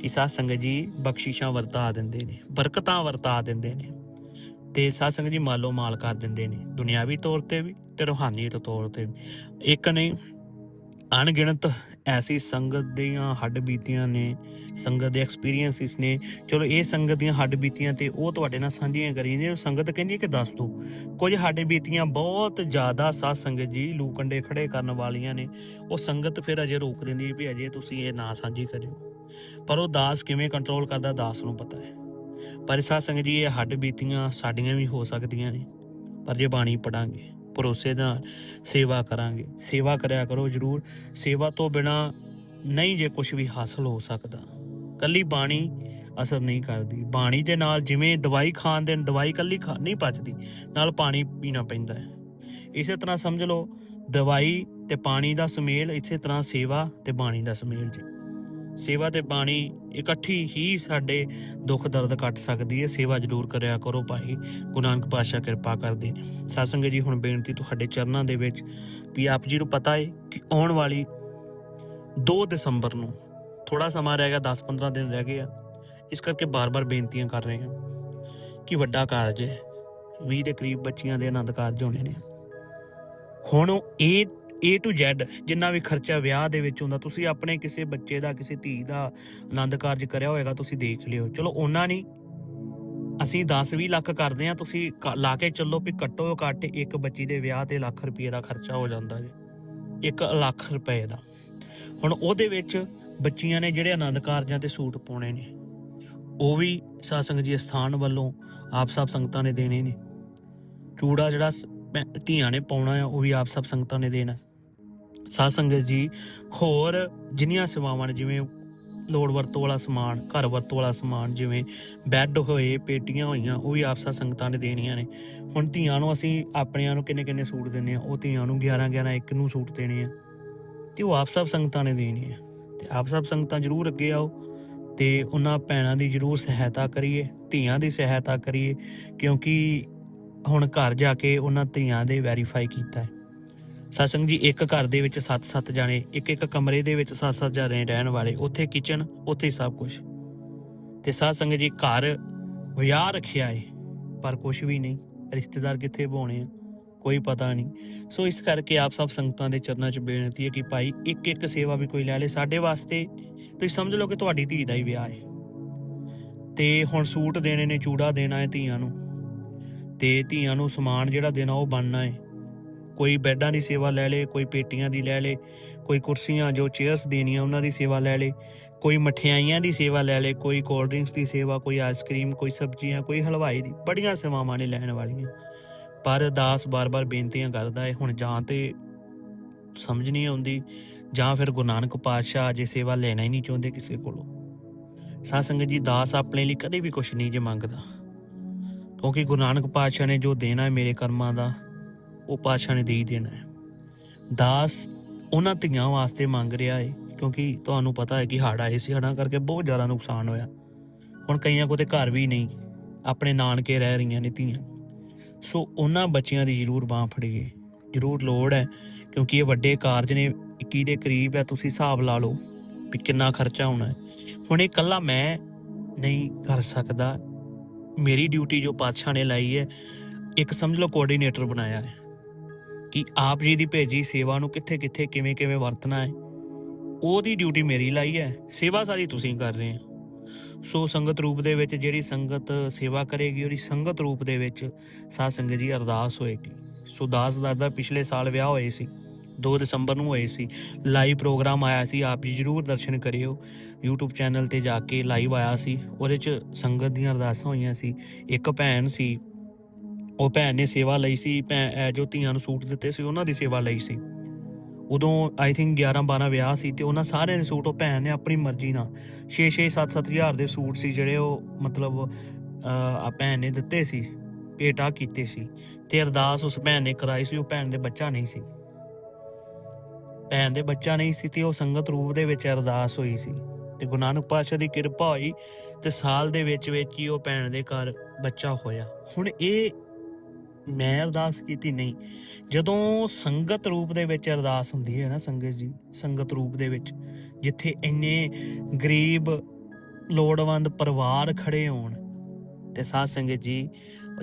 ਕਿ ਸਾਧ ਸੰਗਤ ਜੀ ਬਖਸ਼ਿਸ਼ਾਂ ਵਰਤਾ ਦਿੰਦੇ ਨੇ, ਬਰਕਤਾਂ ਵਰਤਾ ਦਿੰਦੇ ਨੇ ਤੇ ਸਾਧ ਸੰਗਤ ਜੀ ਮਾਲੋ ਮਾਲ ਕਰ ਦਿੰਦੇ ਨੇ, ਦੁਨਿਆਵੀ ਤੌਰ ਤੇ ਵੀ ਤੇ ਰੂਹਾਨੀ ਤੌਰ ਤੇ ਵੀ। ਇੱਕ ਨਹੀਂ ਅਣਗਿਣਤ ਐਸੀ ਸੰਗਤ ਦੀਆਂ ਹੱਡ ਬੀਤੀਆਂ ਨੇ, ਸੰਗਤ ਦੇ ਐਕਸਪੀਰੀਐਂਸਿਸ ਨੇ। ਚਲੋ ਇਹ ਸੰਗਤ ਦੀਆਂ ਹੱਡ ਬੀਤੀਆਂ ਤੇ ਉਹ ਤੁਹਾਡੇ ਨਾਲ ਸਾਂਝੀਆਂ ਕਰੀ ਨੇ ਸੰਗਤ ਕਹਿੰਦੀ ਹੈ ਕਿ ਦੱਸ ਦੋ। ਕੁਝ ਹੱਡ ਬੀਤੀਆਂ ਬਹੁਤ ਜ਼ਿਆਦਾ ਸਾਧ ਸੰਗਤ ਜੀ ਲੂ ਕੰਡੇ ਖੜੇ ਕਰਨ ਵਾਲੀਆਂ ਨੇ। ਉਹ ਸੰਗਤ ਫਿਰ ਅਜੇ ਰੋਕ ਦਿੰਦੀ ਹੈ ਵੀ ਅਜੇ ਤੁਸੀਂ ਇਹ ਨਾ ਸਾਂਝੀ ਕਰਿਓ। ਪਰ ਉਹ ਦਾਸ ਕਿਵੇਂ ਕੰਟਰੋਲ ਕਰਦਾ ਦਾਸ ਨੂੰ ਪਤਾ ਹੈ। ਪਰ ਸਾਧ ਸੰਗਤ ਜੀ ਇਹ ਹੱਡ ਬੀਤੀਆਂ ਸਾਡੀਆਂ ਵੀ ਹੋ ਸਕਦੀਆਂ ਨੇ। ਪਰ ਜੇ ਬਾਣੀ ਪੜਾਂਗੇ ਭਰੋਸੇ ਨਾਲ ਸੇਵਾ ਕਰਾਂਗੇ। ਸੇਵਾ ਕਰਿਆ ਕਰੋ ਜਰੂਰ। ਸੇਵਾ ਤੋਂ ਬਿਨਾ ਨਹੀਂ ਜੇ ਕੁਝ ਵੀ ਹਾਸਲ ਹੋ ਸਕਦਾ। ਕੱਲੀ ਬਾਣੀ ਅਸਰ ਨਹੀਂ ਕਰਦੀ। ਬਾਣੀ ਦੇ ਨਾਲ ਜਿਵੇਂ ਦਵਾਈ ਖਾਣ ਦੇ ਦਵਾਈ ਕੱਲੀ ਖਾ ਨਹੀਂ ਪਚਦੀ, ਨਾਲ ਪਾਣੀ ਪੀਣਾ ਪੈਂਦਾ ਹੈ। ਇਸੇ ਤਰ੍ਹਾਂ ਸਮਝ ਲਓ, ਦਵਾਈ ਤੇ ਪਾਣੀ ਦਾ ਸੁਮੇਲ, ਇਸੇ ਤਰ੍ਹਾਂ ਸੇਵਾ ਤੇ ਬਾਣੀ ਦਾ ਸੁਮੇਲ ਜੀ। ਸੇਵਾ ਤੇ ਬਾਣੀ ਇਕੱਠੀ ਹੀ ਸਾਡੇ ਦੁੱਖ ਦਰਦ ਕੱਟ ਸਕਦੀ ਹੈ। ਸੇਵਾ ਜ਼ਰੂਰ ਕਰਿਆ ਕਰੋ ਭਾਈ। ਗੁਰੂ ਨਾਨਕ ਪਾਤਸ਼ਾਹ ਕਿਰਪਾ ਕਰਦੇ ਨੇ। ਸਾਧ ਜੀ, ਹੁਣ ਬੇਨਤੀ ਤੁਹਾਡੇ ਚਰਨਾਂ ਦੇ ਵਿੱਚ ਵੀ ਆਪ ਜੀ ਨੂੰ ਪਤਾ ਹੈ ਕਿ ਆਉਣ ਵਾਲੀ 2 ਦਸੰਬਰ ਨੂੰ ਥੋੜਾ ਸਮਾਂ ਰਹਿ ਗਿਆ 10-15 ਦਿਨ ਰਹਿ ਗਏ ਆ। ਇਸ ਕਰਕੇ ਬਾਰ-ਬਾਰ ਬੇਨਤੀਆਂ ਕਰ ਰਹੇ ਹਾਂ ਕਿ ਵੱਡਾ ਕਾਰਜ ਹੈ। 20 ਦੇ ਕਰੀਬ ਬੱਚੀਆਂ ਦੇ ਆਨੰਦ ਕਾਰਜ ਹੋਣੇ ਨੇ। ਹੁਣ ਇਹ A to Z, ਜਿੰਨਾ ਵੀ ਖਰਚਾ ਵਿਆਹ ਦੇ ਵਿੱਚ ਹੁੰਦਾ, ਤੁਸੀਂ ਆਪਣੇ ਕਿਸੇ ਬੱਚੇ ਦਾ, ਕਿਸੇ ਧੀ ਦਾ ਆਨੰਦ ਕਾਰਜ ਕਰਿਆ ਹੋਏਗਾ, ਤੁਸੀਂ ਦੇਖ ਲਿਓ। ਚਲੋ ਉਹਨਾਂ ਨਹੀਂ। ਅਸੀਂ 10-20 ਲੱਖ ਕਰਦੇ ਆ ਤੁਸੀਂ ਕ- ਲਾ ਕੇ ਚੱਲੋ ਵੀ ਘੱਟੋ ਘੱਟ ਇੱਕ ਬੱਚੀ ਦੇ ਵਿਆਹ ਤੇ ਲੱਖ ਰੁਪਏ ਦਾ ਖਰਚਾ ਹੋ ਜਾਂਦਾ ਜੀ। 1 ਲੱਖ ਰੁਪਏ ਦਾ। ਹੁਣ ਉਹਦੇ ਵਿੱਚ ਬੱਚੀਆਂ ਨੇ ਜਿਹੜੇ ਆਨੰਦ ਕਾਰਜਾਂ ਤੇ ਸੂਟ ਪਾਉਣੇ ਨੇ, ਉਹ ਵੀ ਸਾਸੰਗ ਜੀ ਸਥਾਨ ਵੱਲੋਂ ਆਪ ਸਭ ਸੰਗਤਾਂ ਨੇ ਦੇਣੇ ਨੇ। ਚੂੜਾ ਜਿਹੜਾ ਸ- ਭੈ- ਧੀਆਂ ਨੇ ਪਾਉਣਾ ਆ, ਉਹ ਵੀ ਆਪ ਸਭ ਸੰਗਤਾਂ ਨੇ ਦੇਣਾ। ਸਾਧ ਸੰਗਤ ਜੀ, ਹੋਰ ਜਿੰਨੀਆਂ ਸੇਵਾਵਾਂ ਨੇ, ਜਿਵੇਂ ਲੋੜ ਵਰਤੋਂ ਵਾਲਾ ਸਮਾਨ, ਘਰ ਵਰਤੋਂ ਵਾਲਾ ਸਮਾਨ, ਜਿਵੇਂ ਬੈੱਡ ਹੋਏ, ਪੇਟੀਆਂ ਹੋਈਆਂ, ਉਹ ਵੀ ਆਪਸਾ ਸੰਗਤਾਂ ਨੇ ਦੇਣੀਆਂ ਨੇ। ਹੁਣ ਧੀਆਂ ਨੂੰ ਅਸੀਂ ਆਪਣਿਆਂ ਨੂੰ ਕਿੰਨੇ ਕਿੰਨੇ ਸੂਟ ਦਿੰਨੇ ਆ ਉਹ ਧੀਆਂ ਨੂੰ 11 11 ਇੱਕ ਨੂੰ ਸੂਟ ਦੇਣੇ ਆ, ਤੇ ਉਹ ਆਪ ਸਭ ਸੰਗਤਾਂ ਨੇ ਦੇਣੀ ਹੈ ਤੇ ਆਪ ਸਭ ਸੰਗਤਾਂ ਜ਼ਰੂਰ ਅੱਗੇ ਆਓ, ਤੇ ਉਹਨਾਂ ਭੈਣਾਂ ਦੀ ਜ਼ਰੂਰ ਸਹਾਇਤਾ ਕਰੀਏ, ਧੀਆਂ ਦੀ ਸਹਾਇਤਾ ਕਰੀਏ, ਕਿਉਂਕਿ ਹੁਣ ਘਰ ਜਾ ਕੇ ਉਹਨਾਂ ਧੀਆਂ ਦੇ ਵੈਰੀਫਾਈ ਕੀਤਾ ਹੈ। ਸਤਸੰਗ ਜੀ, ਇੱਕ ਘਰ ਦੇ ਵਿੱਚ 7-7 ਜਾਣੇ ਇੱਕ ਇੱਕ ਕਮਰੇ ਦੇ ਵਿੱਚ 7-7 ਜਾਣੇ ਰਹਿਣ ਵਾਲੇ, ਉੱਥੇ ਕਿਚਨ ਉੱਥੇ ਹੀ ਸਭ ਕੁਝ ਤੇ ਸਤਸੰਗ ਜੀ, ਘਰ ਵਿਆਹ ਰੱਖਿਆ ਏ, ਪਰ ਕੁਝ ਵੀ ਨਹੀਂ, ਰਿਸ਼ਤੇਦਾਰ ਕਿੱਥੇ ਪਾਉਣੇ ਆ, ਕੋਈ ਪਤਾ ਨਹੀਂ। ਸੋ ਇਸ ਕਰਕੇ ਆਪ ਸਭ ਸੰਗਤਾਂ ਦੇ ਚਰਨਾਂ 'ਚ ਬੇਨਤੀ ਹੈ ਕਿ ਭਾਈ ਇੱਕ ਇੱਕ ਸੇਵਾ ਵੀ ਕੋਈ ਲੈ ਲੇ ਸਾਡੇ ਵਾਸਤੇ। ਤੁਸੀਂ ਸਮਝ ਲਓ ਕਿ ਤੁਹਾਡੀ ਧੀ ਦਾ ਹੀ ਵਿਆਹ ਹੈ ਤੇ ਹੁਣ ਸੂਟ ਦੇਣੇ ਨੇ, ਚੂੜਾ ਦੇਣਾ ਹੈ ਧੀਆਂ ਨੂੰ। ਤੇ ਧੀਆਂ ਨੂੰ ਸਮਾਨ ਜਿਹੜਾ ਦੇਣਾ ਉਹ ਬਣਨਾ ਹੈ ਕੋਈ ਬੈੱਡਾਂ ਦੀ ਸੇਵਾ ਲੈ ਲੇ, ਕੋਈ ਪੇਟੀਆਂ ਦੀ ਲੈ ਲੇ, ਕੋਈ ਕੁਰਸੀਆਂ ਜੋ ਚੇਅਰਸ ਦੇਣੀਆਂ ਉਹਨਾਂ ਦੀ ਸੇਵਾ ਲੈ ਲੇ, ਕੋਈ ਮਠਿਆਈਆਂ ਦੀ ਸੇਵਾ ਲੈ ਲੇ, ਕੋਈ ਕੋਲਡ ਡਰਿੰਕਸ ਦੀ ਸੇਵਾ, ਕੋਈ ਆਈਸਕ੍ਰੀਮ ਕੋਈ ਸਬਜ਼ੀਆਂ, ਕੋਈ ਹਲਵਾਈ ਦੀ, ਬੜੀਆਂ ਸੇਵਾਵਾਂ ਨੇ ਲੈਣ ਵਾਲੀਆਂ। ਪਰ ਦਾਸ ਬਾਰ-ਬਾਰ ਬੇਨਤੀਆਂ ਕਰਦਾ ਹੈ ਹੁਣ ਜਾਂ ਤੇ ਸਮਝ ਨਹੀਂ ਆਉਂਦੀ, ਜਾਂ ਫਿਰ ਗੁਰੂ ਨਾਨਕ ਪਾਤਸ਼ਾਹ ਅਜੇ ਸੇਵਾ ਲੈਣਾ ਹੀ ਨਹੀਂ ਚਾਹੁੰਦੇ ਕਿਸੇ ਕੋਲੋਂ। ਸਾਧ ਸੰਗਤ ਜੀ, ਦਾਸ ਆਪਣੇ ਲਈ ਕਦੇ ਵੀ ਕੁਝ ਨਹੀਂ ਜੇ ਮੰਗਦਾ। ਕਿਉਂਕਿ ਗੁਰੂ ਨਾਨਕ ਪਾਤਸ਼ਾਹ ਨੇ ਜੋ ਦੇਣਾ ਹੈ ਮੇਰੇ ਕਰਮਾਂ ਦਾ ਉਹ ਪਾਤਸ਼ਾਹ ਨੇ ਦੇ ਹੀ ਦੇਣਾ ਹੈ। ਦਾਸ ਉਹਨਾਂ ਧੀਆਂ ਵਾਸਤੇ ਮੰਗ ਰਿਹਾ ਹੈ ਕਿਉਂਕਿ ਤੁਹਾਨੂੰ ਪਤਾ ਹੈ ਕਿ ਹੜ੍ਹ ਆਏ ਸੀ, ਹੜ੍ਹਾਂ ਕਰਕੇ ਬਹੁਤ ਜ਼ਿਆਦਾ ਨੁਕਸਾਨ ਹੋਇਆ। ਹੁਣ ਕਈਆਂ ਕੋਲ ਤੇ ਘਰ ਵੀ ਨਹੀਂ, ਆਪਣੇ ਨਾਨਕੇ ਰਹਿ ਰਹੀਆਂ ਨੇ ਧੀਆਂ। ਸੋ ਉਹਨਾਂ ਬੱਚਿਆਂ ਦੀ ਜ਼ਰੂਰ ਬਾਹ ਫੜੀਏ। ਜ਼ਰੂਰ ਲੋੜ ਹੈ, ਕਿਉਂਕਿ ਇਹ ਵੱਡੇ ਕਾਰਜ ਨੇ 21 ਦੇ ਕਰੀਬ ਹੈ, ਤੁਸੀਂ ਹਿਸਾਬ ਲਾ ਲਓ ਵੀ ਕਿੰਨਾ ਖਰਚਾ ਹੋਣਾ ਹੈ। ਹੁਣ ਇਹ ਕੱਲਾ ਮੈਂ ਨਹੀਂ ਕਰ ਸਕਦਾ। ਮੇਰੀ ਡਿਊਟੀ ਜੋ ਪਾਤਸ਼ਾਹ ਨੇ ਲਾਈ ਹੈ, ਇੱਕ ਸਮਝ ਲਓ ਕੋਆਰਡੀਨੇਟਰ ਬਣਾਇਆ ਹੈ। ਕਿ ਆਪ ਜੀ ਦੀ ਭੇਜੀ ਸੇਵਾ ਨੂੰ ਕਿੱਥੇ ਕਿੱਥੇ ਕਿਵੇਂ ਕਿਵੇਂ ਵਰਤਣਾ ਹੈ। ਉਹਦੀ ਡਿਊਟੀ ਮੇਰੀ ਲਾਈ ਹੈ। ਸੇਵਾ ਸਾਰੀ ਤੁਸੀਂ ਕਰ ਰਹੇ ਹੋ। ਸੋ ਸੰਗਤ ਰੂਪ ਦੇ ਵਿੱਚ ਜਿਹੜੀ ਸੰਗਤ ਸੇਵਾ ਕਰੇਗੀ, ਉਹਦੀ ਸੰਗਤ ਰੂਪ ਦੇ ਵਿੱਚ ਸਾਧ ਸੰਗਤ ਜੀ ਅਰਦਾਸ ਹੋਏਗੀ। ਸੋ ਦਾਸ ਦਾਦਾ ਪਿਛਲੇ ਸਾਲ ਵਿਆਹ ਹੋਏ ਸੀ। 2 ਦਸੰਬਰ ਨੂੰ ਹੋਏ ਸੀ। ਲਾਈਵ ਪ੍ਰੋਗਰਾਮ ਆਇਆ ਸੀ। ਆਪ ਜੀ ਜਰੂਰ ਦਰਸ਼ਨ ਕਰਿਓ। YouTube ਚੈਨਲ ਤੇ ਜਾ ਕੇ ਲਾਈਵ ਆਇਆ ਸੀ। ਉਹਦੇ ਚ ਸੰਗਤ ਦੀਆਂ ਅਰਦਾਸਾਂ ਹੋਈਆਂ ਸੀ। ਇੱਕ ਭੈਣ ਸੀ। ਉਹ ਭੈਣ ਨੇ ਸੇਵਾ ਲਈ ਸੀ, ਭੈਣ, ਇਹ ਜੋ ਧੀਆਂ ਨੂੰ ਸੂਟ ਦਿੱਤੇ ਸੀ, ਉਹਨਾਂ ਦੀ ਸੇਵਾ ਲਈ ਸੀ। ਉਦੋਂ ਆਈ ਥਿੰਕ 11 12 ਵਿਆਹ ਸੀ ਤੇ ਉਹਨਾਂ ਸਾਰਿਆਂ ਦੇ ਸੂਟ ਉਹ ਭੈਣ ਨੇ ਆਪਣੀ ਮਰਜ਼ੀ ਨਾਲ 6 6 7 7 ਹਜ਼ਾਰ ਦੇ ਸੂਟ ਸੀ ਜਿਹੜੇ ਉਹ ਮਤਲਬ ਆ ਭੈਣ ਨੇ ਦਿੱਤੇ ਸੀ, ਭੇਟਾ ਕੀਤੇ ਸੀ ਤੇ ਅਰਦਾਸ ਉਸ ਭੈਣ ਨੇ ਕਰਾਈ ਸੀ, ਉਹ ਭੈਣ ਦੇ ਬੱਚਾ ਨਹੀਂ ਸੀ। ਭੈਣ ਦੇ ਬੱਚਾ ਨਹੀਂ ਸੀ ਤੇ ਉਹ ਸੰਗਤ ਰੂਪ ਦੇ ਵਿੱਚ ਅਰਦਾਸ ਹੋਈ ਸੀ ਤੇ ਗੁਰੂ ਨਾਨਕ ਪਾਤਸ਼ਾਹ ਦੀ ਕਿਰਪਾ ਹੋਈ ਤੇ ਸਾਲ ਦੇ ਵਿੱਚ ਵਿੱਚ ਹੀ ਉਹ ਭੈਣ ਦੇ ਘਰ ਬੱਚਾ ਹੋਇਆ। ਹੁਣ ਇਹ ਮੈਂ ਅਰਦਾਸ ਕੀਤੀ, ਨਹੀਂ। ਜਦੋਂ ਸੰਗਤ ਰੂਪ ਦੇ ਵਿੱਚ ਅਰਦਾਸ ਹੁੰਦੀ ਹੈ ਨਾ ਸੰਗਤ ਜੀ, ਸੰਗਤ ਰੂਪ ਦੇ ਵਿੱਚ, ਜਿੱਥੇ ਇੰਨੇ ਗਰੀਬ, ਲੋੜਵੰਦ ਪਰਿਵਾਰ ਖੜੇ ਹੋਣ, ਤੇ ਸਾਧ ਸੰਗਤ ਜੀ,